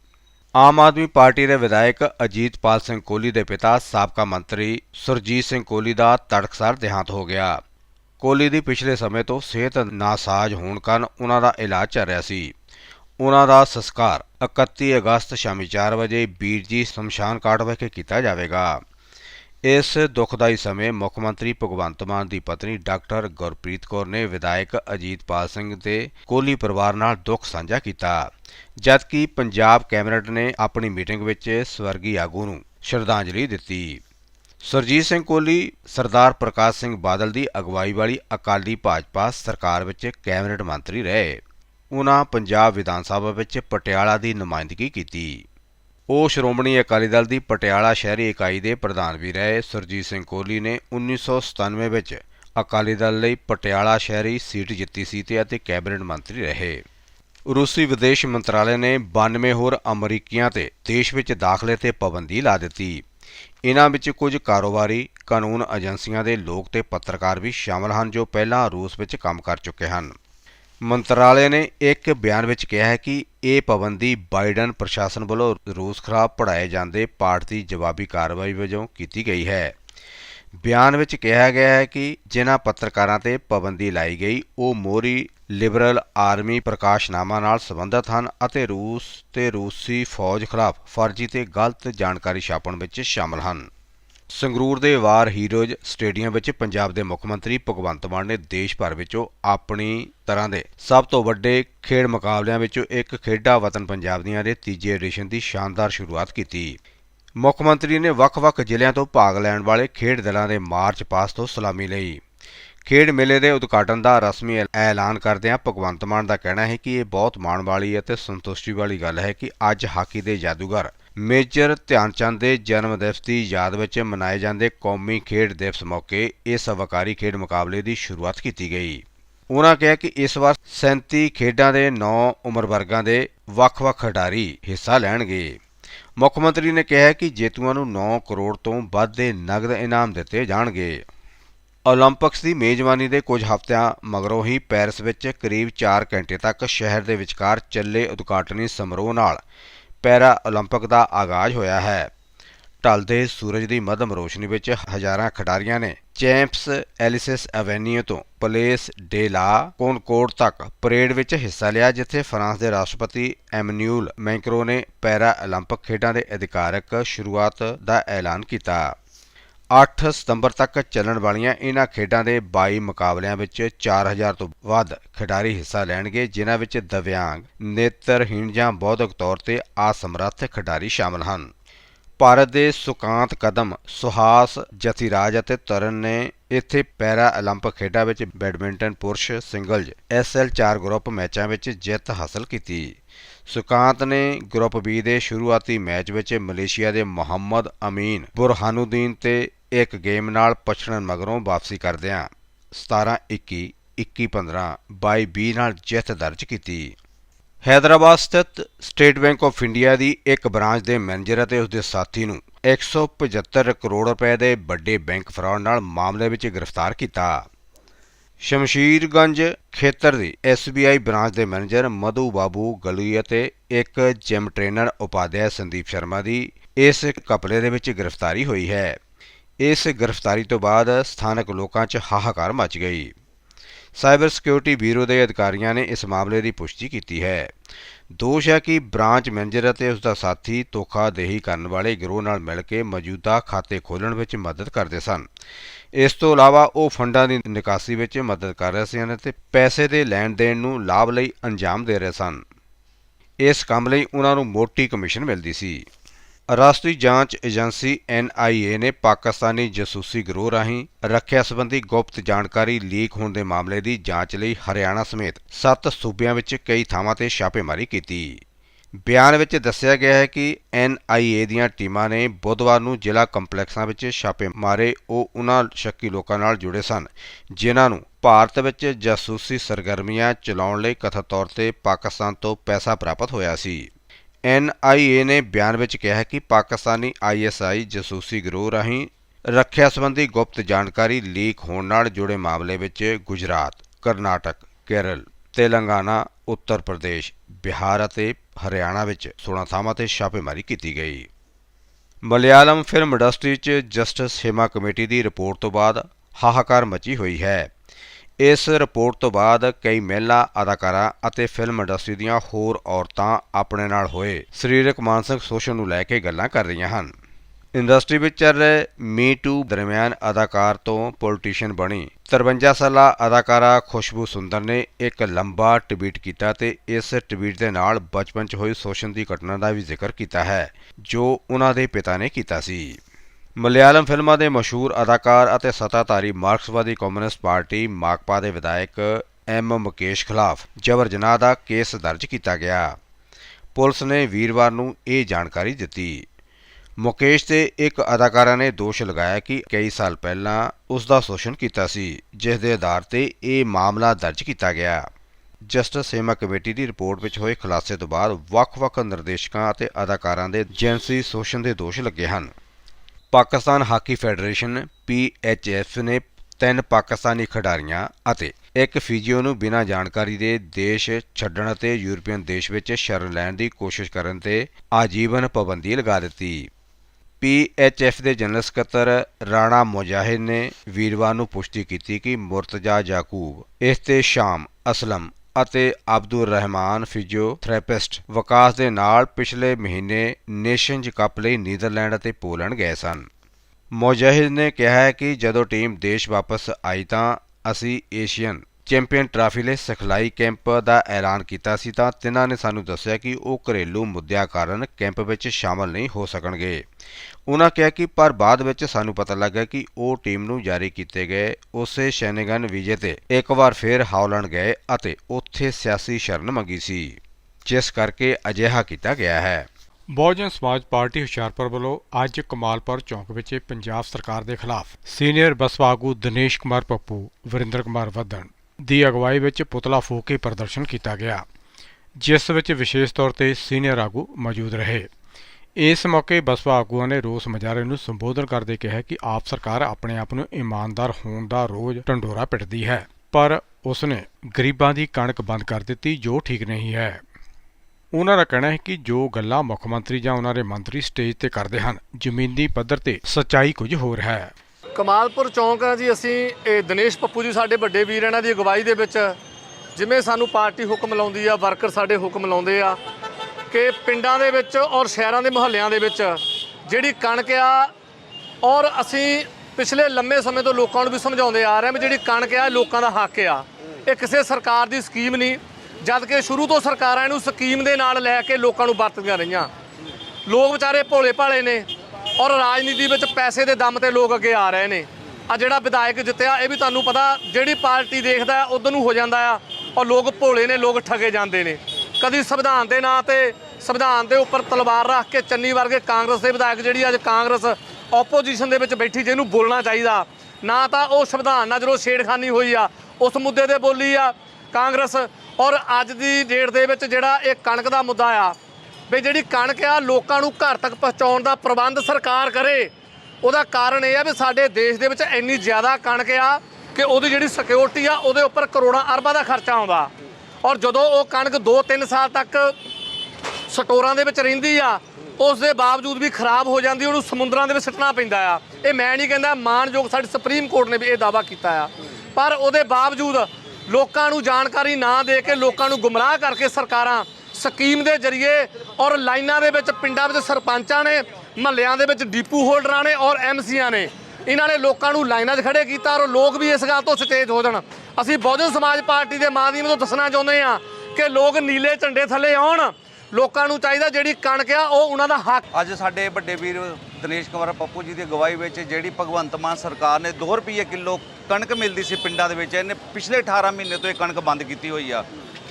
ਆਮ ਆਦਮੀ ਪਾਰਟੀ ਦੇ ਵਿਧਾਇਕ ਅਜੀਤਪਾਲ ਸਿੰਘ ਕੋਹਲੀ ਦੇ ਪਿਤਾ ਸਾਬਕਾ ਮੰਤਰੀ ਸੁਰਜੀਤ ਸਿੰਘ ਕੋਹਲੀ ਦਾ ਤੜਕਸਾਰ ਦੇਹਾਂਤ ਹੋ ਗਿਆ। ਕੋਹਲੀ ਦੀ ਪਿਛਲੇ ਸਮੇਂ ਤੋਂ ਸਿਹਤ ਨਾਸਾਜ਼ ਹੋਣ ਕਾਰਨ ਉਹਨਾਂ ਦਾ ਇਲਾਜ ਚੱਲ ਰਿਹਾ ਸੀ। ਉਹਨਾਂ ਦਾ ਸੰਸਕਾਰ 31 ਅਗਸਤ ਸ਼ਾਮੀ 4 ਵਜੇ ਬੀਰਜੀ ਸ਼ਮਸ਼ਾਨ ਘਾਟ ਵਿਖੇ ਕੀਤਾ ਜਾਵੇਗਾ। ਇਸ ਦੁਖਦਾਈ ਸਮੇਂ ਮੁੱਖ ਮੰਤਰੀ ਭਗਵੰਤ ਮਾਨ ਦੀ ਪਤਨੀ ਡਾਕਟਰ ਗੁਰਪ੍ਰੀਤ ਕੌਰ ਨੇ ਵਿਧਾਇਕ ਅਜੀਤਪਾਲ ਸਿੰਘ ਤੇ ਕੋਹਲੀ ਪਰਿਵਾਰ ਨਾਲ ਦੁੱਖ ਸਾਂਝਾ ਕੀਤਾ। ਜਦਕਿ ਪੰਜਾਬ ਕੈਬਨਿਟ ਨੇ ਆਪਣੀ ਮੀਟਿੰਗ ਵਿੱਚ ਸਵਰਗੀ ਆਗੂ ਨੂੰ ਸ਼ਰਧਾਂਜਲੀ ਦਿੱਤੀ। ਸੁਰਜੀਤ ਸਿੰਘ ਕੋਹਲੀ ਸਰਦਾਰ ਪ੍ਰਕਾਸ਼ ਸਿੰਘ ਬਾਦਲ ਦੀ ਅਗਵਾਈ ਵਾਲੀ ਅਕਾਲੀ ਭਾਜਪਾ ਸਰਕਾਰ ਵਿੱਚ ਕੈਬਨਿਟ ਮੰਤਰੀ ਰਹੇ। ਉਹਨਾਂ ਪੰਜਾਬ ਵਿਧਾਨ ਸਭਾ ਵਿੱਚ ਪਟਿਆਲਾ ਦੀ ਨੁਮਾਇੰਦਗੀ ਕੀਤੀ। ਉਹ ਸ਼੍ਰੋਮਣੀ ਅਕਾਲੀ ਦਲ ਦੀ ਪਟਿਆਲਾ ਸ਼ਹਿਰੀ ਇਕਾਈ ਦੇ ਪ੍ਰਧਾਨ ਵੀ ਰਹੇ। ਸੁਰਜੀਤ ਸਿੰਘ ਕੋਹਲੀ ਨੇ 1997 ਵਿੱਚ ਅਕਾਲੀ ਦਲ ਲਈ ਪਟਿਆਲਾ ਸ਼ਹਿਰੀ ਸੀਟ ਜਿੱਤੀ ਸੀ ਤੇ ਅਤੇ ਕੈਬਨਿਟ ਮੰਤਰੀ ਰਹੇ। ਰੂਸੀ ਵਿਦੇਸ਼ ਮੰਤਰਾਲੇ ਨੇ 92 ਹੋਰ ਅਮਰੀਕੀਆਂ ਤੇ ਦੇਸ਼ ਵਿੱਚ ਦਾਖਲੇ ਤੇ ਪਾਬੰਦੀ ਲਾ ਦਿੱਤੀ। ਇਨ੍ਹਾਂ ਵਿੱਚ ਕੁਝ ਕਾਰੋਬਾਰੀ ਕਾਨੂੰਨ ਏਜੰਸੀਆਂ ਦੇ ਲੋਕ ਤੇ ਪੱਤਰਕਾਰ ਵੀ ਸ਼ਾਮਲ ਹਨ ਜੋ ਪਹਿਲਾਂ ਰੂਸ ਵਿੱਚ ਕੰਮ ਕਰ ਚੁੱਕੇ ਹਨ। ਮੰਤਰਾਲੇ ਨੇ ਇੱਕ ਬਿਆਨ ਵਿੱਚ ਕਿਹਾ ਹੈ ਕਿ ਇਹ ਪਾਬੰਦੀ ਬਾਈਡਨ ਪ੍ਰਸ਼ਾਸਨ ਵੱਲੋਂ ਰੂਸ ਖਿਲਾਫ ਪੜਾਏ ਜਾਂਦੇ ਪਾਠ ਦੀ ਜਵਾਬੀ ਕਾਰਵਾਈ ਵਜੋਂ ਕੀਤੀ ਗਈ ਹੈ। ਬਿਆਨ ਵਿੱਚ ਕਿਹਾ ਗਿਆ ਹੈ ਕਿ ਜਿਨ੍ਹਾਂ ਪੱਤਰਕਾਰਾਂ ਤੇ ਪਾਬੰਦੀ ਲਾਈ ਗਈ, ਉਹ ਮੋਰੀ ਲਿਬਰਲ ਆਰਮੀ ਪ੍ਰਕਾਸ਼ਨਾਮਾ ਨਾਲ ਸੰਬੰਧਿਤ ਹਨ ਅਤੇ ਰੂਸ ਤੇ ਰੂਸੀ ਫੌਜ ਖਿਲਾਫ ਫਰਜ਼ੀ ਤੇ ਗਲਤ ਜਾਣਕਾਰੀ ਛਾਪਣ ਵਿੱਚ ਸ਼ਾਮਲ ਹਨ। ਸੰਗਰੂਰ ਦੇ ਵਾਰ ਹੀਰੋਜ਼ ਸਟੇਡੀਅਮ ਵਿੱਚ ਪੰਜਾਬ ਦੇ ਮੁੱਖ ਮੰਤਰੀ ਭਗਵੰਤ ਮਾਨ ਨੇ ਦੇਸ਼ ਭਰ ਵਿੱਚੋਂ ਆਪਣੀ ਤਰ੍ਹਾਂ ਦੇ ਸਭ ਤੋਂ ਵੱਡੇ ਖੇਡ ਮੁਕਾਬਲਿਆਂ ਵਿੱਚੋਂ ਇੱਕ ਖੇਡਾਂ ਵਤਨ ਪੰਜਾਬ ਦੀਆਂ ਦੇ ਤੀਜੇ ਐਡੀਸ਼ਨ ਦੀ ਸ਼ਾਨਦਾਰ ਸ਼ੁਰੂਆਤ ਕੀਤੀ। ਮੁੱਖ ਮੰਤਰੀ ਨੇ ਵੱਖ-ਵੱਖ ਜ਼ਿਲ੍ਹਿਆਂ ਤੋਂ ਭਾਗ ਲੈਣ ਵਾਲੇ ਖੇਡ ਦਲਾਂ ਦੇ ਮਾਰਚ ਪਾਸ ਤੋਂ ਸਲਾਮੀ ਲਈ। ਖੇਡ ਮੇਲੇ ਦੇ ਉਦਘਾਟਨ ਦਾ ਰਸਮੀ ਐਲਾਨ ਕਰਦਿਆਂ ਭਗਵੰਤ ਮਾਨ ਦਾ ਕਹਿਣਾ ਹੈ ਕਿ ਇਹ ਬਹੁਤ ਮਾਣ ਵਾਲੀ ਅਤੇ ਸੰਤੁਸ਼ਟੀ ਵਾਲੀ ਗੱਲ ਹੈ ਕਿ ਅੱਜ ਹਾਕੀ ਦੇ ਜਾਦੂਗਰ ਮੇਜਰ ਧਿਆਨਚੰਦ ਦੇ ਜਨਮ ਦਿਵਸ ਦੀ ਯਾਦ ਵਿੱਚ ਮਨਾਏ ਜਾਂਦੇ ਕੌਮੀ ਖੇਡ ਦਿਵਸ ਮੌਕੇ ਇਸ ਵਕਾਰੀ ਖੇਡ ਮੁਕਾਬਲੇ ਦੀ ਸ਼ੁਰੂਆਤ ਕੀਤੀ ਗਈ। ਉਹਨਾਂ ਕਿਹਾ ਕਿ ਇਸ ਵਾਰ 37 ਖੇਡਾਂ ਦੇ 9 ਉਮਰ ਵਰਗਾਂ ਦੇ ਵੱਖ-ਵੱਖ ਖਿਡਾਰੀ ਹਿੱਸਾ ਲੈਣਗੇ। ਮੁੱਖ ਮੰਤਰੀ ਨੇ ਕਿਹਾ ਕਿ ਜੇਤੂਆਂ ਨੂੰ 9 ਕਰੋੜ ਤੋਂ ਵੱਧ ਦੇ ਨਗਦ ਇਨਾਮ ਦਿੱਤੇ ਜਾਣਗੇ। ਓਲੰਪਿਕਸ ਦੀ ਮੇਜ਼ਬਾਨੀ ਦੇ ਕੁਝ ਹਫ਼ਤਿਆਂ ਮਗਰੋਂ ਹੀ ਪੈਰਿਸ ਵਿੱਚ ਕਰੀਬ 4 ਘੰਟੇ ਤੱਕ ਸ਼ਹਿਰ ਦੇ ਵਿਚਕਾਰ ਚੱਲੇ ਉਦਘਾਟਨੀ ਸਮਾਰੋਹ ਨਾਲ ਪੈਰਾ ਓਲੰਪਿਕ ਦਾ ਆਗਾਜ਼ ਹੋਇਆ ਹੈ। ਢਲਦੇ ਸੂਰਜ ਦੀ ਮੱਧਮ ਰੋਸ਼ਨੀ ਵਿੱਚ ਹਜ਼ਾਰਾਂ ਖਿਡਾਰੀਆਂ ਨੇ ਚੈਂਪਸ ਐਲਿਸਿਸ ਐਵੇਨਿਊ ਤੋਂ ਪਲੇਸ ਡੇ ਲਾ ਕੋਨਕੋਰਡ ਤੱਕ ਪਰੇਡ ਵਿੱਚ ਹਿੱਸਾ ਲਿਆ, ਜਿੱਥੇ ਫਰਾਂਸ ਦੇ ਰਾਸ਼ਟਰਪਤੀ ਐਮਨਿਊਲ ਮੈਂਕਰੋ ਨੇ ਪੈਰਾ ਓਲੰਪਿਕ ਖੇਡਾਂ ਦੇ ਅਧਿਕਾਰਕ ਸ਼ੁਰੂਆਤ ਦਾ ਐਲਾਨ ਕੀਤਾ। 8 ਸਤੰਬਰ ਤੱਕ ਚੱਲਣ ਵਾਲੀਆਂ ਇਹਨਾਂ ਖੇਡਾਂ ਦੇ 22 ਮੁਕਾਬਲਿਆਂ ਵਿੱਚ 4000 ਤੋਂ ਵੱਧ ਖਿਡਾਰੀ ਹਿੱਸਾ ਲੈਣਗੇ, ਜਿਨ੍ਹਾਂ ਵਿੱਚ ਦਿਵਿਆਂਗ, ਨੇਤਰਹੀਣ ਜਾਂ ਬੌਧਿਕ ਤੌਰ ਤੇ ਅਸਮਰੱਥ ਖਿਡਾਰੀ ਸ਼ਾਮਲ ਹਨ। ਭਾਰਤ ਦੇ ਸੁਕਾਂਤ ਕਦਮ ਸੁਹਾਸ ਜਥੀਰਾਜ ਅਤੇ ਤਰਨ ਨੇ ਇੱਥੇ ਪੈਰਾ ਓਲੰਪਿਕ ਖੇਡਾਂ ਵਿੱਚ ਬੈਡਮਿੰਟਨ ਪੁਰਸ਼, ਸਿੰਗਲਜ਼ ਐਸਐਲ 4 ਗਰੁੱਪ ਮੈਚਾਂ ਵਿੱਚ ਜਿੱਤ ਹਾਸਲ ਕੀਤੀ। ਸੁਕਾਂਤ ਨੇ ਗਰੁੱਪ ਬੀ ਦੇ ਸ਼ੁਰੂਆਤੀ ਮੈਚ ਵਿੱਚ ਮਲੇਸ਼ੀਆ ਦੇ ਮੁਹੰਮਦ ਅਮੀਨ ਬੁਰਹਾਨੂਦੀਨ ਤੇ ਇੱਕ ਗੇਮ ਨਾਲ ਪਛੜਨ ਮਗਰੋਂ ਵਾਪਸੀ ਕਰਦਿਆਂ 17-21 21-15 22-20 ਨਾਲ ਜਿੱਤ ਦਰਜ ਕੀਤੀ। ਹੈਦਰਾਬਾਦ ਸਥਿਤ ਸਟੇਟ ਬੈਂਕ ਆਫ ਇੰਡੀਆ ਦੀ ਇੱਕ ਬ੍ਰਾਂਚ ਦੇ ਮੈਨੇਜਰ ਅਤੇ ਉਸ ਦੇ ਸਾਥੀ ਨੂੰ 175 ਕਰੋੜ ਰੁਪਏ ਦੇ ਵੱਡੇ ਬੈਂਕ ਫਰਾਡ ਨਾਲ ਮਾਮਲੇ ਵਿੱਚ ਗ੍ਰਿਫਤਾਰ ਕੀਤਾ। ਸ਼ਮਸ਼ੀਰਗੰਜ ਖੇਤਰ ਦੀ SBI ਬ੍ਰਾਂਚ ਦੇ ਮੈਨੇਜਰ ਮਧੂ ਬਾਬੂ ਗਲੀ ਅਤੇ ਇੱਕ ਜਿਮ ਟ੍ਰੇਨਰ ਉਪਾਧਿਆਇ ਸੰਦੀਪ ਸ਼ਰਮਾ ਦੀ ਇਸ ਕਪਲੇ ਦੇ ਵਿੱਚ ਗ੍ਰਿਫਤਾਰੀ ਹੋਈ ਹੈ। ਇਸ ਗ੍ਰਿਫਤਾਰੀ ਤੋਂ ਬਾਅਦ ਸਥਾਨਕ ਲੋਕਾਂ 'ਚ ਹਾਹਾਕਾਰ ਮਚ ਗਈ। ਸਾਈਬਰ ਸਿਕਿਉਰਿਟੀ ਬਿਊਰੋ ਦੇ ਅਧਿਕਾਰੀਆਂ ਨੇ ਇਸ ਮਾਮਲੇ ਦੀ ਪੁਸ਼ਟੀ ਕੀਤੀ ਹੈ। ਦੋਸ਼ ਹੈ ਕਿ ਬ੍ਰਾਂਚ ਮੈਨੇਜਰ ਅਤੇ ਉਸ ਦਾ ਸਾਥੀ ਧੋਖਾਦੇਹੀ ਕਰਨ ਵਾਲੇ ਗਿਰੋਹ ਨਾਲ ਮਿਲ ਕੇ ਮੌਜੂਦਾ ਖਾਤੇ ਖੋਲ੍ਹਣ ਵਿੱਚ ਮਦਦ ਕਰਦੇ ਸਨ। ਇਸ ਤੋਂ ਇਲਾਵਾ ਉਹ ਫੰਡਾਂ ਦੀ ਨਿਕਾਸੀ ਵਿੱਚ ਮਦਦ ਕਰ ਰਹੇ ਸਨ ਅਤੇ ਪੈਸੇ ਦੇ ਲੈਣ ਦੇਣ ਨੂੰ ਲਾਭ ਲਈ ਅੰਜਾਮ ਦੇ ਰਹੇ ਸਨ। ਇਸ ਕੰਮ ਲਈ ਉਹਨਾਂ ਨੂੰ ਮੋਟੀ ਕਮਿਸ਼ਨ ਮਿਲਦੀ ਸੀ। ਰਾਸ਼ਟਰੀ ਜਾਂਚ ਏਜੰਸੀ NIA ਨੇ ਪਾਕਿਸਤਾਨੀ ਜਾਸੂਸੀ ਗਰੋਹ ਰਾਹੀਂ ਰੱਖਿਆ ਸੰਬੰਧੀ ਗੁਪਤ ਜਾਣਕਾਰੀ ਲੀਕ ਹੋਣ ਦੇ ਮਾਮਲੇ ਦੀ ਜਾਂਚ ਲਈ ਹਰਿਆਣਾ ਸਮੇਤ 7 ਸੂਬਿਆਂ ਵਿੱਚ ਕਈ ਥਾਵਾਂ ਤੇ ਛਾਪੇਮਾਰੀ ਕੀਤੀ। ਬਿਆਨ ਵਿੱਚ ਦੱਸਿਆ ਗਿਆ ਹੈ ਕਿ NIA ਦੀਆਂ ਟੀਮਾਂ ਨੇ ਬੁੱਧਵਾਰ ਨੂੰ ਜ਼ਿਲ੍ਹਾ ਕੰਪਲੈਕਸਾਂ ਵਿੱਚ ਛਾਪੇ ਮਾਰੇ। ਉਹ ਉਹਨਾਂ ਸ਼ੱਕੀ ਲੋਕਾਂ ਨਾਲ ਜੁੜੇ ਸਨ, ਜਿਨ੍ਹਾਂ ਨੂੰ ਭਾਰਤ ਵਿੱਚ ਜਾਸੂਸੀ ਸਰਗਰਮੀਆਂ ਚਲਾਉਣ ਲਈ ਕਥਿਤ ਤੌਰ ਤੇ ਪਾਕਿਸਤਾਨ ਤੋਂ ਪੈਸਾ ਪ੍ਰਾਪਤ ਹੋਇਆ ਸੀ। NIA ਨੇ ਬਿਆਨ ਵਿੱਚ ਕਿਹਾ ਹੈ ਕਿ ਪਾਕਿਸਤਾਨੀ ISI ਜਸੂਸੀ ਗਿਰੋਹ ਰਾਹੀਂ ਰੱਖਿਆ ਸੰਬੰਧੀ ਗੁਪਤ ਜਾਣਕਾਰੀ ਲੀਕ ਹੋਣ ਨਾਲ ਜੁੜੇ ਮਾਮਲੇ ਵਿੱਚ ਗੁਜਰਾਤ, ਕਰਨਾਟਕ, ਕੇਰਲ, ਤੇਲੰਗਾਨਾ, ਉੱਤਰ ਪ੍ਰਦੇਸ਼, ਬਿਹਾਰ ਅਤੇ ਹਰਿਆਣਾ ਵਿੱਚ 16 ਥਾਵਾਂ ਤੇ ਛਾਪੇਮਾਰੀ ਕੀਤੀ ਗਈ। ਮਲਿਆਲਮ ਫਿਲਮ ਇੰਡਸਟਰੀ 'ਚ ਜਸਟਿਸ ਹੇਮਾ ਕਮੇਟੀ ਦੀ ਰਿਪੋਰਟ ਤੋਂ ਬਾਅਦ ਹਾਹਾਕਾਰ ਮਚੀ ਹੋਈ ਹੈ। ਇਸ ਰਿਪੋਰਟ ਤੋਂ ਬਾਅਦ ਕਈ ਮਹਿਲਾ, ਅਦਾਕਾਰਾਂ ਅਤੇ ਫਿਲਮ ਇੰਡਸਟਰੀ ਦੀਆਂ ਹੋਰ ਔਰਤਾਂ ਆਪਣੇ ਨਾਲ ਹੋਏ ਸਰੀਰਕ, ਮਾਨਸਿਕ ਸ਼ੋਸ਼ਣ ਨੂੰ ਲੈ ਕੇ ਗੱਲਾਂ ਕਰ ਰਹੀਆਂ ਹਨ। ਇੰਡਸਟਰੀ ਵਿੱਚ ਚੱਲ ਰਹੇ ਮੀ ਟੂ ਦਰਮਿਆਨ ਅਦਾਕਾਰ ਤੋਂ ਪੋਲੀਟੀਸ਼ੀਅਨ ਬਣੀ 53 ਸਾਲਾ ਅਦਾਕਾਰਾ ਖੁਸ਼ਬੂ ਸੁੰਦਰ ਨੇ ਇੱਕ ਲੰਬਾ ਟਵੀਟ ਕੀਤਾ ਤੇ ਇਸ ਟਵੀਟ ਦੇ ਨਾਲ ਬਚਪਨ 'ਚ ਹੋਈ ਸ਼ੋਸ਼ਣ ਦੀ ਘਟਨਾ ਦਾ ਵੀ ਜ਼ਿਕਰ ਕੀਤਾ ਹੈ, ਜੋ ਉਹਨਾਂ ਦੇ ਪਿਤਾ ਨੇ ਕੀਤਾ ਸੀ। ਮਲਿਆਲਮ ਫਿਲਮਾਂ ਦੇ ਮਸ਼ਹੂਰ ਅਦਾਕਾਰ ਅਤੇ ਸੱਤਾਧਾਰੀ ਮਾਰਕਸਵਾਦੀ ਕਮਿਊਨਿਸਟ ਪਾਰਟੀ ਮਾਕਪਾ ਦੇ ਵਿਧਾਇਕ ਐਮ ਮੁਕੇਸ਼ ਖਿਲਾਫ ਜਬਰ ਜਨਾਹ ਦਾ ਕੇਸ ਦਰਜ ਕੀਤਾ ਗਿਆ। ਪੁਲਿਸ ਨੇ ਵੀਰਵਾਰ ਨੂੰ ਇਹ ਜਾਣਕਾਰੀ ਦਿੱਤੀ। ਮੁਕੇਸ਼ ਤੇ ਇੱਕ ਅਦਾਕਾਰਾ ਨੇ ਦੋਸ਼ ਲਗਾਇਆ ਕਿ ਕਈ ਸਾਲ ਪਹਿਲਾਂ ਉਸ ਦਾ ਸ਼ੋਸ਼ਣ ਕੀਤਾ ਸੀ, ਜਿਸ ਦੇ ਆਧਾਰ ਤੇ ਇਹ ਮਾਮਲਾ ਦਰਜ ਕੀਤਾ ਗਿਆ। ਜਸਟਿਸ ਸੇਮਾ ਕਮੇਟੀ ਦੀ ਰਿਪੋਰਟ ਵਿੱਚ ਹੋਏ ਖੁਲਾਸੇ ਤੋਂ ਬਾਅਦ ਵੱਖ-ਵੱਖ ਨਿਰਦੇਸ਼ਕਾਂ ਅਤੇ ਅਦਾਕਾਰਾਂ ਦੇ ਜਿਨਸੀ ਸ਼ੋਸ਼ਣ ਦੇ ਦੋਸ਼ ਲੱਗੇ ਹਨ। ਪਾਕਿਸਤਾਨ ਹਾਕੀ ਫੈਡਰੇਸ਼ਨ PHF ਨੇ ਤਿੰਨ ਪਾਕਿਸਤਾਨੀ ਖਿਡਾਰੀਆਂ ਅਤੇ ਇੱਕ ਫਿਜੀਓ ਨੂੰ ਬਿਨਾਂ ਜਾਣਕਾਰੀ ਦੇ ਦੇਸ਼ ਛੱਡਣ ਅਤੇ ਯੂਰਪੀਅਨ ਦੇਸ਼ ਵਿੱਚ ਸ਼ਰਨ ਲੈਣ ਦੀ ਕੋਸ਼ਿਸ਼ ਕਰਨ ਤੇ ਆਜੀਵਨ ਪਾਬੰਦੀ ਲਗਾ ਦਿੱਤੀ। PHF ਦੇ ਜਨਰਲ ਸਕੱਤਰ ਰਾਣਾ ਮੁਜਾਹਿਦ ਨੇ ਵੀਰਵਾਰ ਨੂੰ ਪੁਸ਼ਟੀ ਕੀਤੀ ਕਿ ਮੁਰਤਜ਼ਾ ਯਾਕੂਬ, ਸ਼ਾਮ ਅਸਲਮ ਅਤੇ ਅਬਦੁਰ ਰਹਿਮਾਨ, ਫਿਜ਼ੀਓਥੈਰੇਪਿਸਟ, ਵਿਕਾਸ ਦੇ ਨਾਲ ਪਿਛਲੇ ਮਹੀਨੇ ਨੇਸ਼ਨਜ਼ ਕੱਪ ਲਈ ਨੀਦਰਲੈਂਡ ਅਤੇ ਪੋਲੈਂਡ ਗਏ ਸਨ। ਮੁਜਾਹਿਦ ਨੇ ਕਿਹਾ ਕਿ ਜਦੋਂ ਟੀਮ ਦੇਸ਼ ਵਾਪਸ ਆਈ ਤਾਂ ਅਸੀਂ ਏਸ਼ੀਅਨ ਚੈਂਪੀਅਨ ਟਰਾਫੀ ਲਈ ਸਿਖਲਾਈ ਕੈਂਪ ਦਾ ਐਲਾਨ ਕੀਤਾ ਸੀ ਤਾਂ ਤਿੰਨਾਂ ਨੇ ਸਾਨੂੰ ਦੱਸਿਆ ਕਿ ਉਹ ਘਰੇਲੂ ਮੁੱਦਿਆਂ ਕਾਰਨ ਕੈਂਪ ਵਿੱਚ ਸ਼ਾਮਲ ਨਹੀਂ ਹੋ ਸਕਣਗੇ। ਉਹਨਾਂ ਕਿਹਾ ਕਿ ਪਰ ਬਾਅਦ ਵਿੱਚ ਸਾਨੂੰ ਪਤਾ ਲੱਗਾ ਕਿ ਉਹ ਟੀਮ ਨੂੰ ਜਾਰੀ ਕੀਤੇ ਗਏ ਉਸੇ ਸ਼ੈਨੇਗਨ ਵੀਜ਼ੇ ਤੇ ਇੱਕ ਵਾਰ ਫਿਰ ਹਾਲੈਂਡ ਗਏ ਅਤੇ ਉੱਥੇ ਸਿਆਸੀ ਸ਼ਰਨ ਮੰਗੀ ਸੀ ਜਿਸ ਕਰਕੇ ਅਜਿਹਾ ਕੀਤਾ ਗਿਆ ਹੈ। ਬਹੁਜਨ ਸਮਾਜ ਪਾਰਟੀ ਹੁਸ਼ਿਆਰਪੁਰ ਵੱਲੋਂ ਅੱਜ ਕਮਾਲਪੁਰ ਚੌਂਕ ਵਿੱਚ ਪੰਜਾਬ ਸਰਕਾਰ ਦੇ ਖਿਲਾਫ ਸੀਨੀਅਰ ਬਸਪਾ ਆਗੂ ਦਿਨੇਸ਼ ਕੁਮਾਰ ਪੱਪੂ, ਵਰਿੰਦਰ ਕੁਮਾਰ ਵਧਣ ਦੀ ਅਗਵਾਈ ਵਿੱਚ ਪੁਤਲਾ ਫੂਕ ਕੇ ਪ੍ਰਦਰਸ਼ਨ ਕੀਤਾ ਗਿਆ, ਜਿਸ ਵਿੱਚ ਵਿਸ਼ੇਸ਼ ਤੌਰ ਤੇ ਸੀਨੀਅਰ ਆਗੂ ਮੌਜੂਦ ਰਹੇ। ਇਸ ਮੌਕੇ ਬਸਪਾ ਆਗੂਆਂ ਨੇ ਰੋਸ ਮੁਜ਼ਾਹਰੇ ਨੂੰ ਸੰਬੋਧਨ ਕਰਦੇ ਕਿਹਾ ਕਿ ਆਪ ਸਰਕਾਰ ਆਪਣੇ ਆਪ ਨੂੰ ਇਮਾਨਦਾਰ ਹੋਣ ਦਾ ਰੋਜ਼ ਢੰਡੋਰਾ ਪਿੱਟਦੀ ਹੈ, ਪਰ ਉਸਨੇ ਗਰੀਬਾਂ ਦੀ ਕਣਕ ਬੰਦ ਕਰ ਦਿੱਤੀ ਜੋ ਠੀਕ ਨਹੀਂ ਹੈ। ਉਹਨਾਂ ਦਾ ਕਹਿਣਾ ਹੈ ਕਿ ਜੋ ਗੱਲਾਂ ਮੁੱਖ ਮੰਤਰੀ ਜਾਂ ਉਹਨਾਂ ਦੇ ਮੰਤਰੀ ਸਟੇਜ ਤੇ ਕਰਦੇ ਹਨ, ਜ਼ਮੀਨੀ ਪੱਧਰ ਤੇ ਸੱਚਾਈ ਕੁਝ ਹੋਰ ਹੈ। ਕਮਾਲਪੁਰ ਚੌਂਕ ਆ ਜੀ, ਅਸੀਂ, ਇਹ ਦਿਨੇਸ਼ ਪੱਪੂ ਜੀ ਸਾਡੇ ਵੱਡੇ ਵੀਰ ਇਹਨਾਂ ਦੀ ਅਗਵਾਈ ਦੇ ਵਿੱਚ, ਜਿਵੇਂ ਸਾਨੂੰ ਪਾਰਟੀ ਹੁਕਮ ਲਾਉਂਦੀ ਆ, ਵਰਕਰ ਸਾਡੇ ਹੁਕਮ ਲਾਉਂਦੇ ਆ, ਕਿ ਪਿੰਡਾਂ ਦੇ ਵਿੱਚ ਔਰ ਸ਼ਹਿਰਾਂ ਦੇ ਮੁਹੱਲਿਆਂ ਦੇ ਵਿੱਚ ਜਿਹੜੀ ਕਣਕ ਆ, ਔਰ ਅਸੀਂ ਪਿਛਲੇ ਲੰਮੇ ਸਮੇਂ ਤੋਂ ਲੋਕਾਂ ਨੂੰ ਵੀ ਸਮਝਾਉਂਦੇ ਆ ਰਹੇ ਹਾਂ ਵੀ ਜਿਹੜੀ ਕਣਕ ਆ, ਇਹ ਲੋਕਾਂ ਦਾ ਹੱਕ ਆ। ਇਹ ਕਿਸੇ ਸਰਕਾਰ ਦੀ ਸਕੀਮ ਨਹੀਂ, ਜਦ ਕਿ ਸ਼ੁਰੂ ਤੋਂ ਸਰਕਾਰਾਂ ਇਹਨੂੰ ਸਕੀਮ ਦੇ ਨਾਲ ਲੈ ਕੇ ਲੋਕਾਂ ਨੂੰ ਵਰਤਦੀਆਂ ਰਹੀਆਂ। ਲੋਕ ਵਿਚਾਰੇ ਭੋਲੇ ਭਾਲੇ ਨੇ ਔਰ ਰਾਜਨੀਤੀ ਵਿੱਚ ਪੈਸੇ ਦੇ ਦਮ ਤੇ ਲੋਕ ਅੱਗੇ ਆ ਰਹੇ ਨੇ। ਆ ਜਿਹੜਾ ਵਿਧਾਇਕ ਜਿੱਤਿਆ, ਇਹ ਵੀ ਤੁਹਾਨੂੰ ਪਤਾ, ਜਿਹੜੀ ਪਾਰਟੀ ਦੇਖਦਾ ਹੈ ਨੂੰ ਹੋ ਜਾਂਦਾ ਆ ਔਰ ਲੋਕ ਭੋਲੇ ਨੇ, ਲੋਕ ਠਗੇ ਜਾਂਦੇ ਨੇ। ਕਦੀ ਸੰਵਿਧਾਨ ਦੇ ਨਾਂ ਤੇ, ਸੰਵਿਧਾਨ ਦੇ ਉੱਪਰ ਤਲਵਾਰ ਰੱਖ ਕੇ ਚੰਨੀ ਵਰਗੇ ਕਾਂਗਰਸ ਦੇ ਵਿਧਾਇਕ, ਜਿਹੜੀ ਅੱਜ ਕਾਂਗਰਸ ਆਪੋਜੀਸ਼ਨ ਦੇ ਵਿੱਚ ਬੈਠੀ, ਜਿਹਨੂੰ ਬੋਲਣਾ ਚਾਹੀਦਾ। ਨਾ ਤਾਂ ਉਹ ਸੰਵਿਧਾਨ ਨਾਲ ਜਦੋਂ ਛੇੜਖਾਨੀ ਹੋਈ ਆ, ਉਸ ਮੁੱਦੇ ਤੇ ਬੋਲੀ ਆ ਕਾਂਗਰਸ। ਔਰ ਅੱਜ ਦੀ ਡੇਟ ਦੇ ਵਿੱਚ ਜਿਹੜਾ ਇਹ ਕਣਕ ਦਾ ਮੁੱਦਾ ਆ ਵੀ ਜਿਹੜੀ ਕਣਕ ਆ ਲੋਕਾਂ ਨੂੰ ਘਰ ਤੱਕ ਪਹੁੰਚਾਉਣ ਦਾ ਪ੍ਰਬੰਧ ਸਰਕਾਰ ਕਰੇ, ਉਹਦਾ ਕਾਰਨ ਇਹ ਆ ਵੀ ਸਾਡੇ ਦੇਸ਼ ਦੇ ਵਿੱਚ ਇੰਨੀ ਜ਼ਿਆਦਾ ਕਣਕ ਆ ਕਿ ਉਹਦੀ ਜਿਹੜੀ ਸਿਕਿਉਰਿਟੀ ਆ, ਉਹਦੇ ਉੱਪਰ ਕਰੋੜਾਂ ਅਰਬਾਂ ਦਾ ਖਰਚਾ ਆਉਂਦਾ। ਔਰ ਜਦੋਂ ਉਹ ਕਣਕ 2-3 ਸਾਲ ਤੱਕ ਸਟੋਰਾਂ ਦੇ ਵਿੱਚ ਰਹਿੰਦੀ ਆ, ਉਸ ਦੇ ਬਾਵਜੂਦ ਵੀ ਖਰਾਬ ਹੋ ਜਾਂਦੀ, ਉਹਨੂੰ ਸਮੁੰਦਰਾਂ ਦੇ ਵਿੱਚ ਸਿੱਟਣਾ ਪੈਂਦਾ ਆ। ਇਹ ਮੈਂ ਨਹੀਂ ਕਹਿੰਦਾ, ਮਾਨਯੋਗ ਸਾਡੀ ਸੁਪਰੀਮ ਕੋਰਟ ਨੇ ਵੀ ਇਹ ਦਾਵਾ ਕੀਤਾ ਆ। ਪਰ ਉਹਦੇ ਬਾਵਜੂਦ ਲੋਕਾਂ ਨੂੰ ਜਾਣਕਾਰੀ ਨਾ ਦੇ ਕੇ ਲੋਕਾਂ ਨੂੰ ਗੁੰਮਰਾਹ ਕਰਕੇ ਸਰਕਾਰਾਂ ਸਕੀਮ ਦੇ ਜ਼ਰੀਏ ਔਰ ਲਾਈਨਾਂ ਦੇ ਵਿੱਚ ਪਿੰਡਾਂ ਵਿੱਚ ਸਰਪੰਚਾਂ ਨੇ, ਮਹੱਲਿਆਂ ਦੇ ਵਿੱਚ ਡੀਪੂ ਹੋਲਡਰਾਂ ਨੇ ਔਰ ਐਮਸੀਆਂ ਨੇ। ਇਹਨਾਂ ਨੇ ਲੋਕਾਂ ਨੂੰ ਲਾਈਨਾਂ 'ਚ ਖੜੇ ਕੀਤਾ ਔਰ ਲੋਕ ਵੀ ਇਸ ਗੱਲ ਤੋਂ ਸਚੇਤ ਹੋ ਜਾਣ। ਅਸੀਂ ਬਹੁਜਨ ਸਮਾਜ ਪਾਰਟੀ ਦੇ ਮਾਧਿਅਮ ਤੋਂ ਦੱਸਣਾ ਚਾਹੁੰਦੇ ਹਾਂ ਕਿ ਲੋਕ ਨੀਲੇ ਝੰਡੇ ਥੱਲੇ ਆਉਣ। ਲੋਕਾਂ ਨੂੰ ਚਾਹੀਦਾ ਜਿਹੜੀ ਕਣਕ ਆ, ਉਹ ਉਹਨਾਂ ਦਾ ਹੱਕ। ਅੱਜ ਸਾਡੇ ਵੱਡੇ ਵੀਰ ਦਿਨੇਸ਼ ਕੁਮਾਰ ਪੱਪੂ ਜੀ ਦੀ ਅਗਵਾਈ ਵਿੱਚ ਜਿਹੜੀ ਭਗਵੰਤ ਮਾਨ ਸਰਕਾਰ ਨੇ 2 ਰੁਪਏ ਕਿਲੋ ਕਣਕ ਮਿਲਦੀ ਸੀ ਪਿੰਡਾਂ ਦੇ ਵਿੱਚ, ਇਹਨੇ ਪਿਛਲੇ 18 ਮਹੀਨੇ ਤੋਂ ਇਹ ਕਣਕ ਬੰਦ ਕੀਤੀ ਹੋਈ ਆ।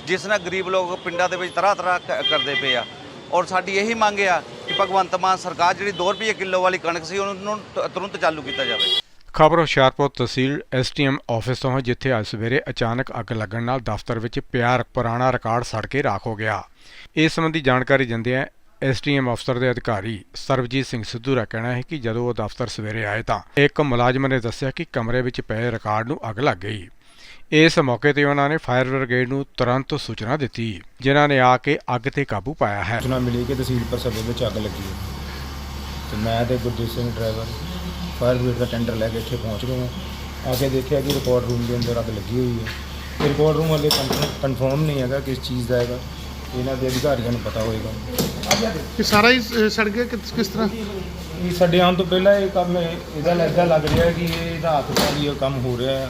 ਜਿਸ ਨਾਲ ਗਰੀਬ ਲੋਕ ਪਿੰਡਾਂ ਦੇ ਵਿੱਚ ਤਰ੍ਹਾਂ ਤਰ੍ਹਾਂ ਕਰਦੇ ਪਏ ਆ। ਔਰ ਸਾਡੀ ਇਹੀ ਮੰਗ ਆ ਕਿ ਭਗਵੰਤ ਮਾਨ ਸਰਕਾਰ ਜਿਹੜੀ 2 ਰੁਪਏ ਕਿਲੋ ਵਾਲੀ ਕਣਕ ਸੀ, ਉਹਨੂੰ ਤੁਰੰਤ ਚਾਲੂ ਕੀਤਾ ਜਾਵੇ। ਖਬਰ ਹੁਸ਼ਿਆਰਪੁਰ ਤਹਿਸੀਲ ਐਸਟੀਐਮ ਆਫਿਸ ਤੋਂ ਹੈ, ਜਿੱਥੇ ਅੱਜ ਸਵੇਰੇ ਅਚਾਨਕ ਅੱਗ ਲੱਗਣ ਨਾਲ ਦਫ਼ਤਰ ਵਿੱਚ ਪਿਆਰ ਪੁਰਾਣਾ ਰਿਕਾਰਡ ਸੜ ਕੇ ਰਾਖ ਹੋ ਗਿਆ। ਇਸ ਸੰਬੰਧੀ ਜਾਣਕਾਰੀ ਦਿੰਦਿਆਂ ਐਸਟੀਐਮ ਅਫਸਰ ਦੇ ਅਧਿਕਾਰੀ ਸਰਬਜੀਤ ਸਿੰਘ ਸਿੱਧੂ ਦਾ ਕਹਿਣਾ ਹੈ ਕਿ ਜਦੋਂ ਉਹ ਦਫ਼ਤਰ ਸਵੇਰੇ ਆਏ ਤਾਂ ਇੱਕ ਮੁਲਾਜ਼ਮ ਨੇ ਦੱਸਿਆ ਕਿ ਕਮਰੇ ਵਿੱਚ ਪਏ ਰਿਕਾਰਡ ਨੂੰ ਅੱਗ ਲੱਗ ਗਈ। ਇਸ ਮੌਕੇ ਤੇ ਉਹਨਾਂ ਨੇ ਫਾਇਰ ਬ੍ਰਿਗੇਡ ਨੂੰ ਤੁਰੰਤ ਸੂਚਨਾ ਦਿੱਤੀ ਜਿਨ੍ਹਾਂ ਨੇ ਆ ਕੇ ਅੱਗ ਤੇ ਕਾਬੂ ਪਾਇਆ ਹੈ। ਸੂਚਨਾ ਮਿਲੀ ਕਿ ਤਹਿਸੀਲ ਪਰਸਬੇ ਵਿੱਚ ਅੱਗ ਲੱਗੀ ਹੈ। ਤੇ ਮੈਂ ਤੇ Gurjeet Singh driver fire brigade ਦਾ ਟੈਂਡਰ ਲੈ ਕੇ ਇੱਥੇ ਪਹੁੰਚ ਗਏ ਹਾਂ। ਆ ਕੇ ਦੇਖਿਆ ਕਿ ਰਿਕਾਰਡ ਰੂਮ ਦੇ ਅੰਦਰ ਅੱਗ ਲੱਗੀ ਹੋਈ ਹੈ। ਰਿਕਾਰਡ ਰੂਮ ਵਾਲੇ ਕਨਫਰਮ ਨਹੀਂ ਹੈਗਾ ਕਿਸ ਚੀਜ਼ ਦਾ ਹੈਗਾ। ਇਹਨਾਂ ਦੇ ਅਧਿਕਾਰੀਆਂ ਨੂੰ ਪਤਾ ਹੋਏਗਾ। ਕਿ ਸਾਰਾ ਹੀ ਸੜ ਗਿਆ ਕਿਸ ਕਿਸ ਤਰ੍ਹਾਂ? ਇਹ ਸਾਡੇ ਆਉਣ ਤੋਂ ਪਹਿਲਾਂ ਇਹ ਕੰਮ ਇਹਦਾ ਲੱਗਦਾ ਲੱਗ ਰਿਹਾ ਕਿ ਇਹ ਰਾਤ ਦਾ ਹੀ ਇਹ ਕੰਮ ਹੋ ਰਿਹਾ ਹੈ।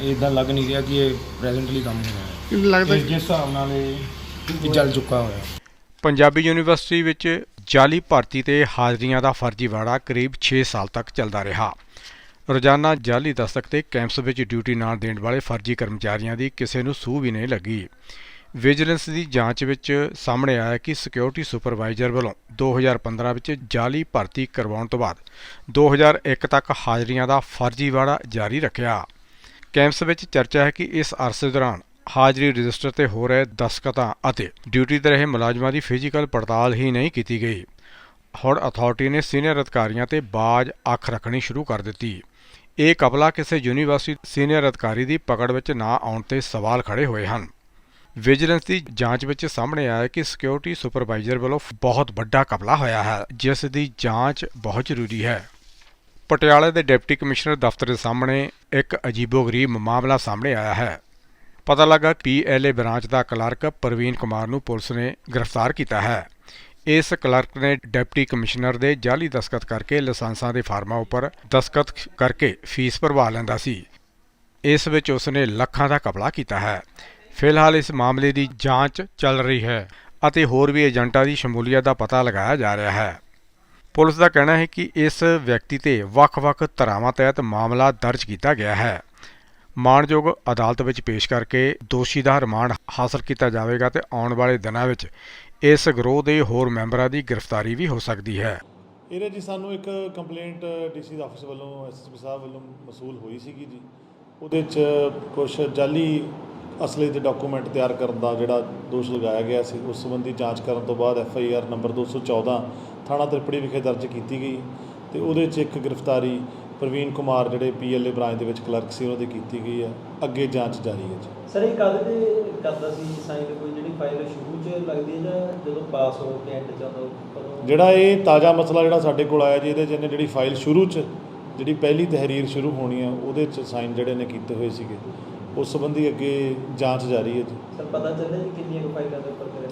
ਇਦਾਂ ਲੱਗ ਨਹੀਂ ਰਿਹਾ ਕਿ ਇਹ ਪ੍ਰੈਜ਼ੈਂਟਲੀ ਕੰਮ ਹੋ ਰਿਹਾ ਹੈ। ਲੱਗਦਾ ਜਿਸ ਹਿਸਾਬ ਨਾਲ ਇਹ ਇਹ ਜਲ ਚੁੱਕਾ ਹੋਇਆ। ਹੈ ਪੰਜਾਬੀ ਯੂਨੀਵਰਸਿਟੀ ਵਿੱਚ ਜਾਲੀ ਭਰਤੀ ਤੇ ਹਾਜ਼ਰੀਆਂ ਦਾ ਫਰਜ਼ੀਵਾੜਾ ਕਰੀਬ 6 ਸਾਲ ਤੱਕ ਚੱਲਦਾ ਰਿਹਾ। ਰੋਜ਼ਾਨਾ ਜਾਲੀ ਦਸਤਕ ਤੇ ਕੈਂਪਸ ਵਿੱਚ ਡਿਊਟੀ ਨਾ ਦੇਣ ਵਾਲੇ ਫਰਜ਼ੀ ਕਰਮਚਾਰੀਆਂ ਦੀ ਕਿਸੇ ਨੂੰ ਸੂਹ ਵੀ ਨਹੀਂ ਲੱਗੀ। ਵਿਜੀਲੈਂਸ ਦੀ ਜਾਂਚ ਵਿੱਚ ਸਾਹਮਣੇ ਆਇਆ ਕਿ ਸਿਕਿਉਰਿਟੀ ਸੁਪਰਵਾਈਜ਼ਰ ਵੱਲੋਂ 2015 ਵਿੱਚ ਜਾਲੀ ਭਰਤੀ ਕਰਵਾਉਣ ਤੋਂ ਬਾਅਦ 2001 ਤੱਕ ਹਾਜ਼ਰੀਆਂ ਦਾ ਫਰਜ਼ੀਵਾੜਾ ਜਾਰੀ ਰੱਖਿਆ। ਕੈਂਪਸ ਵਿੱਚ ਚਰਚਾ ਹੈ ਕਿ ਇਸ ਅਰਸੇ ਦੌਰਾਨ ਹਾਜ਼ਰੀ ਰਜਿਸਟਰ ਤੇ ਹੋ ਰਹੇ ਦਸਤਖਤਾਂ ਅਤੇ ਡਿਊਟੀ ਤੇ ਰਹੇ ਮੁਲਾਜ਼ਮਾਂ ਦੀ ਫਿਜ਼ੀਕਲ ਪੜਤਾਲ ਹੀ ਨਹੀਂ ਕੀਤੀ ਗਈ। ਹੁਣ ਅਥਾਰਟੀ ਨੇ ਸੀਨੀਅਰ ਅਧਿਕਾਰੀਆਂ ਤੇ ਬਾਜ ਅੱਖ ਰੱਖਣੀ ਸ਼ੁਰੂ ਕਰ ਦਿੱਤੀ। ਇਹ ਕਪਲਾ ਕਿਸੇ ਯੂਨੀਵਰਸਿਟੀ ਸੀਨੀਅਰ ਅਧਿਕਾਰੀ ਦੀ ਪਕੜ ਵਿੱਚ ਨਾ ਆਉਣ ਤੇ ਸਵਾਲ ਖੜੇ ਹੋਏ ਹਨ। ਵਿਜੀਲੈਂਸ ਦੀ ਜਾਂਚ ਵਿੱਚ ਸਾਹਮਣੇ ਆਇਆ ਕਿ ਸਿਕਿਉਰਿਟੀ ਸੁਪਰਵਾਈਜ਼ਰ ਵੱਲੋਂ ਬਹੁਤ ਵੱਡਾ ਕਪਲਾ ਹੋਇਆ ਹੈ, ਜਿਸ ਦੀ ਜਾਂਚ ਬਹੁਤ ਜ਼ਰੂਰੀ ਹੈ। ਪਟਿਆਲੇ ਦੇ ਡਿਪਟੀ ਕਮਿਸ਼ਨਰ ਦਫ਼ਤਰ ਦੇ ਸਾਹਮਣੇ ਇੱਕ ਅਜੀਬੋ-ਗਰੀਬ ਮਾਮਲਾ ਸਾਹਮਣੇ ਆਇਆ ਹੈ। ਪਤਾ ਲੱਗਾ ਪੀਐਲਏ ਬ੍ਰਾਂਚ ਦਾ ਕਲਰਕ ਪ੍ਰਵੀਨ ਕੁਮਾਰ ਨੂੰ ਪੁਲਿਸ ਨੇ ਗ੍ਰਿਫਤਾਰ ਕੀਤਾ ਹੈ। ਇਸ ਕਲਰਕ ਨੇ ਡਿਪਟੀ ਕਮਿਸ਼ਨਰ ਦੇ ਜਾਲੀ ਦਸਖਤ ਕਰਕੇ ਲਾਇਸੈਂਸਾਂ ਦੇ ਫਾਰਮਾਂ ਉੱਪਰ ਦਸਖਤ ਕਰਕੇ ਫੀਸ ਭਰਵਾ ਲੈਂਦਾ ਸੀ। ਇਸ ਵਿੱਚ ਉਸ ਨੇ ਲੱਖਾਂ ਦਾ ਕਪਲਾ ਕੀਤਾ ਹੈ। ਫਿਲਹਾਲ ਇਸ ਮਾਮਲੇ ਦੀ ਜਾਂਚ ਚੱਲ ਰਹੀ ਹੈ ਅਤੇ ਹੋਰ ਵੀ ਏਜੰਟਾਂ ਦੀ ਸ਼ਮੂਲੀਅਤ ਦਾ ਪਤਾ ਲਗਾਇਆ ਜਾ ਰਿਹਾ ਹੈ। ਪੁਲਿਸ ਦਾ ਕਹਿਣਾ ਹੈ ਕਿ ਇਸ ਵਿਅਕਤੀ ਤੇ ਵੱਖ-ਵੱਖ ਧਾਰਾਵਾਂ ਤਹਿਤ ਮਾਮਲਾ ਦਰਜ ਕੀਤਾ ਗਿਆ ਹੈ। ਮਾਣਯੋਗ ਅਦਾਲਤ ਵਿੱਚ ਪੇਸ਼ ਕਰਕੇ ਦੋਸ਼ੀ ਦਾ ਰਿਮਾਂਡ ਹਾਸਲ ਕੀਤਾ ਜਾਵੇਗਾ ਤੇ ਆਉਣ ਵਾਲੇ ਦਿਨਾਂ ਵਿੱਚ ਇਸ ਗਰੋਹ ਦੇ ਹੋਰ ਮੈਂਬਰਾਂ ਦੀ ਗ੍ਰਿਫਤਾਰੀ ਵੀ ਹੋ ਸਕਦੀ ਹੈ। ਇਹਦੇ ਜੀ ਸਾਨੂੰ ਇੱਕ ਕੰਪਲੇਂਟ ਡੀਸੀ ਦਾ ਆਫਿਸ ਵੱਲੋਂ ਐਸਐਸਪੀ ਸਾਹਿਬ ਵੱਲੋਂ ਮਸੂਲ ਹੋਈ ਸੀਗੀ ਜੀ। ਉਹਦੇ 'ਚ ਕੁਝ ਜਾਲੀ ਅਸਲੇ ਦੇ ਡਾਕੂਮੈਂਟ ਤਿਆਰ ਕਰਨ ਦਾ ਜਿਹੜਾ ਦੋਸ਼ ਲਗਾਇਆ ਗਿਆ ਸੀ, ਉਸ ਸੰਬੰਧੀ ਜਾਂਚ ਕਰਨ ਤੋਂ ਬਾਅਦ ਐਫ ਆਈ ਆਰ ਨੰਬਰ 214 ਥਾਣਾ ਤ੍ਰਿਪੜੀ ਵਿਖੇ ਦਰਜ ਕੀਤੀ ਗਈ ਤੇ ਉਹਦੇ 'ਚ ਇੱਕ ਗ੍ਰਿਫਤਾਰੀ ਪ੍ਰਵੀਨ ਕੁਮਾਰ ਜਿਹੜੇ ਪੀਐਲਏ ਬ੍ਰਾਂਚ ਦੇ ਵਿੱਚ ਕਲਰਕ ਸੀ ਉਹਨਾਂ ਦੀ ਕੀਤੀ ਗਈ ਹੈ ਅੱਗੇ ਜਾਂਚ ਜਾਰੀ ਹੈ ਜੀ। ਸਰ ਇਹ ਕਦ ਦੇ ਕਰਦਾ ਸੀ ਸਾਈਨ ਕੋਈ ਜਿਹੜੀ ਫਾਈਲ ਸ਼ੁਰੂ 'ਚ ਲੱਗਦੀ ਹੈ ਜਾਂ ਜਦੋਂ ਪਾਸ ਹੋ ਕੇ ਐਂਡ 'ਚ ਆਉਂਦਾ ਜਿਹੜਾ ਇਹ ਤਾਜ਼ਾ ਮਸਲਾ ਜਿਹੜਾ ਸਾਡੇ ਕੋਲ ਆਇਆ ਜੀ ਇਹਦੇ 'ਚ ਇਹਨੇ ਜਿਹੜੀ ਫਾਈਲ ਸ਼ੁਰੂ 'ਚ ਜਿਹੜੀ ਪਹਿਲੀ ਤਹਿਰੀਰ ਸ਼ੁਰੂ ਹੋਣੀ ਆ ਉਹਦੇ 'ਚ ਸਾਈਨ ਜਿਹੜੇ ਨੇ ਕੀਤੇ ਹੋਏ ਸੀਗੇ। ਉਸ ਸੰਬੰਧੀ ਅੱਗੇ ਜਾਂਚ ਜਾਰੀ ਹੈ ਜੀ। ਸਰ ਪਤਾ ਚੱਲਿਆ ਜੀ ਕਿੰਨੀਆਂ ਫਾਈਲਾਂ ਦੇ ਉੱਪਰ ਕਰਿਆ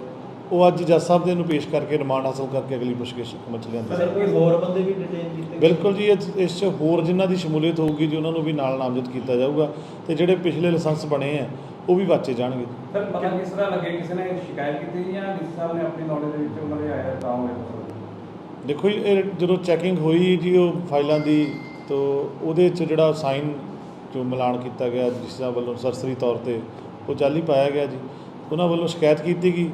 ਉਹ ਅੱਜ ਜੱਜ ਸਾਹਿਬ ਦੇ ਨੂੰ ਪੇਸ਼ ਕਰਕੇ ਰਿਮਾਂਡ ਹਾਸਲ ਕਰਕੇ ਅਗਲੀ ਪੁੱਛਗਿੱਛ ਅਮਲ ਚ ਲਿਆਂਦੀ ਸਰ ਕੋਈ ਹੋਰ ਬੰਦੇ ਵੀ ਡਿਟੇਨ ਕੀਤੇ? ਬਿਲਕੁਲ ਜੀ ਇਸ ਇਸ 'ਚ ਹੋਰ ਜਿਨ੍ਹਾਂ ਦੀ ਸ਼ਮੂਲੀਅਤ ਹੋਊਗੀ ਜੀ ਉਹਨਾਂ ਨੂੰ ਵੀ ਨਾਲ ਨਾਮਜ਼ਦ ਕੀਤਾ ਜਾਊਗਾ ਤੇ ਜਿਹੜੇ ਪਿਛਲੇ ਲਾਇਸੈਂਸ ਬਣੇ ਆ ਉਹ ਵੀ ਵਾਚੇ ਜਾਣਗੇ। ਸਰ ਪਤਾ ਕਿਸ ਤਰ੍ਹਾਂ ਲੱਗੇ ਕਿਸੇ ਨੇ ਸ਼ਿਕਾਇਤ ਕੀਤੀ ਜਾਂ ਡੀਸੀ ਸਾਹਿਬ ਨੇ ਆਪਣੀ ਨੌਲੇਜ ਦੇ ਵਿੱਚ ਉਹਨਾਂ ਦੇ ਆਇਆ ਤਾਂ ਹੋਇਆ? ਦੇਖੋ ਜੀ ਇਹ ਜਦੋਂ ਚੈਕਿੰਗ ਹੋਈ ਜੀ ਉਹ ਫਾਈਲਾਂ ਦੀ ਤੋਂ ਉਹਦੇ 'ਚ ਜਿਹੜਾ ਸਾਈਨ ਜੋ ਮਿਲਾਨ ਕੀਤਾ ਗਿਆ ਜਿਸ ਦਾ ਵੱਲੋਂ ਸਰਸਰੀ ਤੌਰ ਤੇ ਉਹ ਜਾਲੀ ਪਾਇਆ ਗਿਆ ਜੀ। ਉਹਨਾਂ ਵੱਲੋਂ ਸ਼ਿਕਾਇਤ ਕੀਤੀ ਗਈ।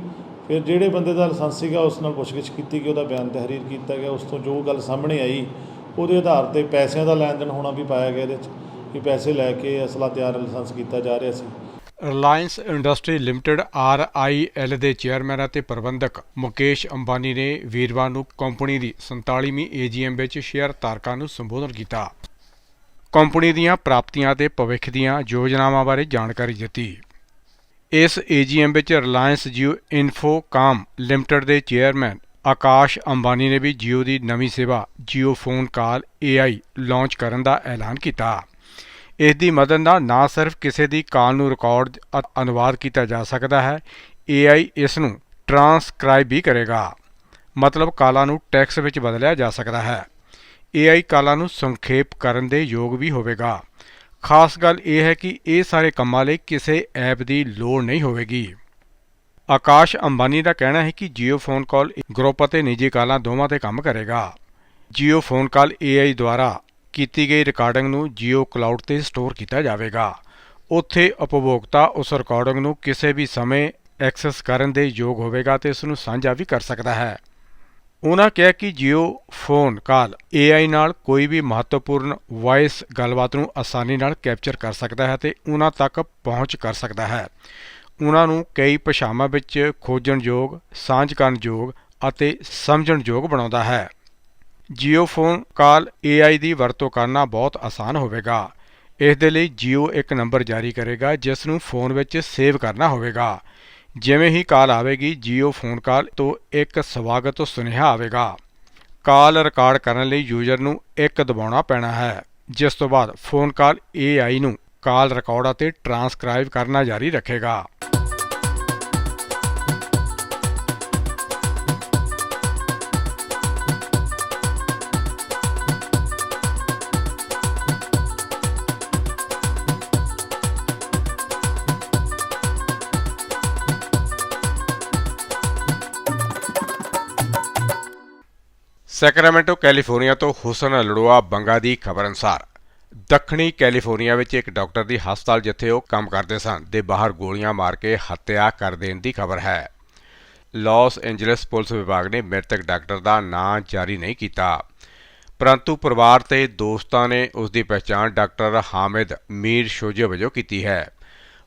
ਫਿਰ ਜਿਹੜੇ ਬੰਦੇ ਦਾ ਲਾਇਸੈਂਸ ਸੀਗਾ, ਉਸ ਨਾਲ ਪੁੱਛਗਿੱਛ ਕੀਤੀ ਗਈ ਉਹਦਾ ਬਿਆਨ ਤਹਿਰੀਰ ਕੀਤਾ ਗਿਆ। ਉਸ ਤੋਂ ਜੋ ਗੱਲ ਸਾਹਮਣੇ ਆਈ, ਉਹਦੇ ਆਧਾਰ ਤੇ ਪੈਸਿਆਂ ਦਾ ਲੈਣ ਦੇਣ ਹੋਣਾ ਵੀ ਪਾਇਆ ਗਿਆ ਇਹਦੇ 'ਚ, ਕਿ ਪੈਸੇ ਲੈ ਕੇ ਅਸਲਾ ਤਿਆਰ ਲਾਇਸੈਂਸ ਕੀਤਾ ਜਾ ਰਿਹਾ ਸੀ। ਰਿਲਾਇੰਸ ਇੰਡਸਟਰੀ ਲਿਮਟਿਡ ਆਰਆਈਐਲ ਦੇ ਚੇਅਰਮੈਨ ਅਤੇ ਪ੍ਰਬੰਧਕ ਮੁਕੇਸ਼ ਅੰਬਾਨੀ ਨੇ ਵੀਰਵਾਰ ਨੂੰ ਕੰਪਨੀ ਦੀ 47ਵੀਂ ਏਜੀਐਮ ਵਿੱਚ ਸ਼ੇਅਰ ਧਾਰਕਾਂ ਨੂੰ ਸੰਬੋਧਨ ਕੀਤਾ। ਕੰਪਨੀ ਦੀਆਂ ਪ੍ਰਾਪਤੀਆਂ ਅਤੇ ਭਵਿੱਖ ਦੀਆਂ ਯੋਜਨਾਵਾਂ ਬਾਰੇ ਜਾਣਕਾਰੀ ਦਿੱਤੀ। ਇਸ ਏਜੀਐਮ ਵਿੱਚ ਰਿਲਾਇੰਸ ਜੀਓ ਇਨਫੋਕਾਮ ਲਿਮਟਿਡ ਦੇ ਚੇਅਰਮੈਨ ਆਕਾਸ਼ ਅੰਬਾਨੀ ਨੇ ਵੀ ਜੀਓ ਦੀ ਨਵੀਂ ਸੇਵਾ Jio phone call AI launch ਕਰਨ ਦਾ ਐਲਾਨ ਕੀਤਾ। ਇਸ ਦੀ ਮਦਦ ਨਾਲ ਨਾ ਸਿਰਫ ਕਿਸੇ ਦੀ ਕਾਲ ਨੂੰ ਰਿਕਾਰਡ ਅਨੁਵਾਦ ਕੀਤਾ ਜਾ ਸਕਦਾ ਹੈ AI ਇਸ ਨੂੰ ਟਰਾਂਸਕ੍ਰਾਈਬ ਵੀ ਕਰੇਗਾ। ਮਤਲਬ ਕਾਲਾਂ ਨੂੰ ਟੈਕਸ ਵਿੱਚ ਬਦਲਿਆ ਜਾ ਸਕਦਾ ਹੈ। AI ਕਾਲਾਂ ਨੂੰ ਸੰਖੇਪ ਕਰਨ ਦੇ ਯੋਗ ਵੀ ਹੋਵੇਗਾ। ਖਾਸ ਗੱਲ ਇਹ ਹੈ ਕਿ ਇਹ ਸਾਰੇ ਕੰਮਾਂ ਲਈ ਕਿਸੇ ਐਪ ਦੀ ਲੋੜ ਨਹੀਂ ਹੋਵੇਗੀ। ਆਕਾਸ਼ ਅੰਬਾਨੀ ਦਾ ਕਹਿਣਾ ਹੈ ਕਿ ਜੀਓ ਫੋਨ ਕਾਲ ਗਰੁੱਪ ਅਤੇ ਨਿੱਜੀ ਕਾਲਾਂ ਦੋਵਾਂ ਤੇ ਕੰਮ ਕਰੇਗਾ। ਜੀਓ ਫੋਨ ਕਾਲ AI ਦੁਆਰਾ ਕੀਤੀ ਗਈ ਰਿਕਾਰਡਿੰਗ ਨੂੰ ਜੀਓ ਕਲਾਊਡ ਤੇ ਸਟੋਰ ਕੀਤਾ ਜਾਵੇਗਾ। ਉੱਥੇ ਉਪਭੋਗਤਾ ਉਸ ਰਿਕਾਰਡਿੰਗ ਨੂੰ ਕਿਸੇ ਵੀ ਸਮੇਂ ਐਕਸੈਸ ਕਰਨ ਦੇ ਯੋਗ ਹੋਵੇਗਾ ਤੇ ਇਸ ਨੂੰ ਸਾਂਝਾ ਵੀ ਕਰ ਸਕਦਾ ਹੈ। ਉਹਨਾਂ ਕਿਹਾ ਕਿ ਜੀਓ ਫੋਨ ਕਾਲ AI ਨਾਲ ਕੋਈ ਵੀ ਮਹੱਤਵਪੂਰਨ ਵਾਇਸ ਗੱਲਬਾਤ ਨੂੰ ਆਸਾਨੀ ਨਾਲ ਕੈਪਚਰ ਕਰ ਸਕਦਾ ਹੈ ਤੇ ਉਹਨਾਂ ਤੱਕ ਪਹੁੰਚ ਕਰ ਸਕਦਾ ਹੈ। ਉਹਨਾਂ ਨੂੰ ਕਈ ਭਾਸ਼ਾਵਾਂ ਵਿੱਚ ਖੋਜਣਯੋਗ ਸਾਂਝ ਕਰਨਯੋਗ ਅਤੇ ਸਮਝਣਯੋਗ ਬਣਾਉਂਦਾ ਹੈ। ਜੀਓ ਫੋਨ ਕਾਲ AI ਦੀ ਵਰਤੋਂ ਕਰਨਾ ਬਹੁਤ ਆਸਾਨ ਹੋਵੇਗਾ। ਇਸ ਦੇ ਲਈ ਜੀਓ ਇੱਕ ਨੰਬਰ ਜਾਰੀ ਕਰੇਗਾ, ਜਿਸ ਨੂੰ ਫੋਨ ਵਿੱਚ ਸੇਵ ਕਰਨਾ ਹੋਵੇਗਾ। ਜਿਵੇਂ ਹੀ ਕਾਲ ਆਵੇਗੀ, ਜੀਓ ਫੋਨ ਕਾਲ ਤੋਂ ਇੱਕ ਸਵਾਗਤ ਸੁਨੇਹਾ ਆਵੇਗਾ। ਕਾਲ ਰਿਕਾਰਡ ਕਰਨ ਲਈ ਯੂਜ਼ਰ ਨੂੰ ਇੱਕ ਦਬਾਉਣਾ ਪੈਣਾ ਹੈ। ਜਿਸ ਤੋਂ ਬਾਅਦ ਫੋਨ ਕਾਲ AI ਨੂੰ ਕਾਲ ਰਿਕਾਰਡ ਅਤੇ ਟਰਾਂਸਕ੍ਰਾਈਬ ਕਰਨਾ ਜਾਰੀ ਰੱਖੇਗਾ। ਸੈਕਰਾਮੈਂਟੋ, ਕੈਲੀਫੋਰਨੀਆ ਤੋਂ ਹੁਸਨ ਲੜੋਆ ਬੰਗਾ ਦੀ ਖਬਰ ਅਨੁਸਾਰ। ਦੱਖਣੀ ਕੈਲੀਫੋਰਨੀਆ ਵਿੱਚ ਇੱਕ ਡਾਕਟਰ ਦੀ ਹਸਪਤਾਲ ਜਿੱਥੇ ਉਹ ਕੰਮ ਕਰਦੇ ਸਨ, ਦੇ ਬਾਹਰ ਗੋਲੀਆਂ ਮਾਰ ਕੇ ਹੱਤਿਆ ਕਰ ਦੇਣ ਦੀ ਖਬਰ ਹੈ। ਲਾਸ ਐਂਜਲਸ ਪੁਲਿਸ ਵਿਭਾਗ ਨੇ ਮ੍ਰਿਤਕ ਡਾਕਟਰ ਦਾ ਨਾਂ ਜਾਰੀ ਨਹੀਂ ਕੀਤਾ। ਪਰੰਤੂ ਪਰਿਵਾਰ ਤੇ ਦੋਸਤਾਂ ਨੇ ਉਸ ਦੀ ਪਛਾਣ ਡਾਕਟਰ ਹਾਮਿਦ ਮੀਰ ਸ਼ੋਜੇ ਵਜੋਂ ਕੀਤੀ ਹੈ।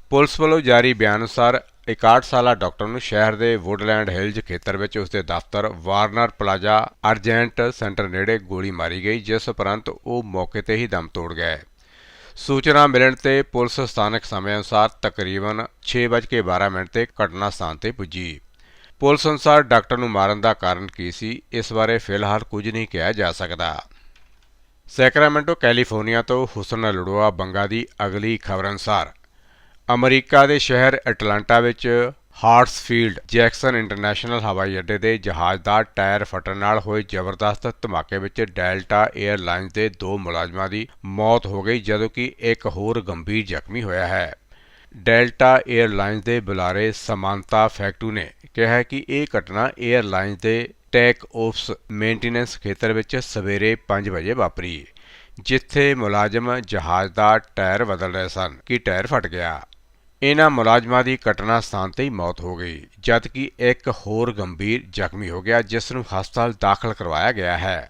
ਪੁਲਿਸ ਵੱਲੋਂ ਜਾਰੀ ਬਿਆਨ ਅਨੁਸਾਰ 61 ਸਾਲਾ ਡਾਕਟਰ ਨੂੰ ਸ਼ਹਿਰ ਦੇ ਵੁੱਡਲੈਂਡ ਹਿਲਜ਼ ਖੇਤਰ ਵਿੱਚ ਉਸਦੇ ਦਫ਼ਤਰ ਵਾਰਨਰ ਪਲਾਜ਼ਾ ਅਰਜੈਂਟ ਸੈਂਟਰ ਨੇੜੇ ਗੋਲੀ ਮਾਰੀ ਗਈ, ਜਿਸ ਉਪਰੰਤ ਉਹ ਮੌਕੇ ਤੇ ਹੀ ਦਮ ਤੋੜ ਗਏ। ਸੂਚਨਾ ਮਿਲਣ ਤੇ ਪੁਲਿਸ ਸਥਾਨਕ ਸਮੇਂ ਅਨੁਸਾਰ ਤਕਰੀਬਨ 6:12 ਮਿੰਟ ਤੇ ਘਟਨਾ ਸਥਾਨ ਤੇ ਪੁੱਜੀ। ਪੁਲਿਸ ਅਨੁਸਾਰ ਡਾਕਟਰ ਨੂੰ ਮਾਰਨ ਦਾ ਕਾਰਨ ਕੀ ਸੀ, ਇਸ ਬਾਰੇ ਫਿਲਹਾਲ ਕੁਝ ਨਹੀਂ ਕਿਹਾ ਜਾ ਸਕਦਾ। ਸੈਕਰਾਮੈਂਟੋ, ਕੈਲੀਫੋਰਨੀਆ ਤੋਂ ਹੁਸਨ ਲੜੋਆ, ਬੰਗਾ ਦੀ ਅਗਲੀ ਖਬਰ ਅਨੁਸਾਰ ਅਮਰੀਕਾ ਦੇ ਸ਼ਹਿਰ ਐਟਲਾਂਟਾ ਵਿੱਚ ਹਾਰਟਸਫੀਲਡ ਜੈਕਸਨ ਇੰਟਰਨੈਸ਼ਨਲ ਹਵਾਈ ਅੱਡੇ ਦੇ ਜਹਾਜ਼ ਦਾ ਟਾਇਰ ਫਟਣ ਨਾਲ ਹੋਏ ਜ਼ਬਰਦਸਤ ਧਮਾਕੇ ਵਿੱਚ ਡੈਲਟਾ 에ਅਰਲਾਈਨਸ ਦੇ ਦੋ ਮੁਲਾਜ਼ਮਾਂ ਦੀ ਮੌਤ ਹੋ ਗਈ, ਜਦੋਂ ਕਿ ਇੱਕ ਹੋਰ ਗੰਭੀਰ ਜ਼ਖਮੀ ਹੋਇਆ ਹੈ। ਡੈਲਟਾ 에ਅਰਲਾਈਨਸ ਦੇ ਬੁਲਾਰੇ ਸਮਾਨਤਾ ਫੈਕਟੂ ਨੇ ਕਿਹਾ ਕਿ ਇਹ ਘਟਨਾ 에ਅਰਲਾਈਨਸ ਦੇ ਟੈਕ ਆਫਸ ਮੇਨਟੇਨੈਂਸ ਖੇਤਰ ਵਿੱਚ ਸਵੇਰੇ 5 ਵਜੇ ਵਾਪਰੀ, ਜਿੱਥੇ ਮੁਲਾਜ਼ਮ ਜਹਾਜ਼ ਦਾ ਟਾਇਰ ਬਦਲ ਰਹੇ ਸਨ ਕਿ ਟਾਇਰ ਫਟ ਗਿਆ। ਇਹਨਾਂ ਮੁਲਾਜ਼ਮਾਂ ਦੀ ਘਟਨਾ ਸਥਾਨ ਤੇ ਹੀ ਮੌਤ ਹੋ ਗਈ, ਜਦਕਿ ਇੱਕ ਹੋਰ ਗੰਭੀਰ ਜ਼ਖਮੀ ਹੋ ਗਿਆ, ਜਿਸ ਨੂੰ ਹਸਪਤਾਲ ਦਾਖਲ ਕਰਵਾਇਆ ਗਿਆ ਹੈ।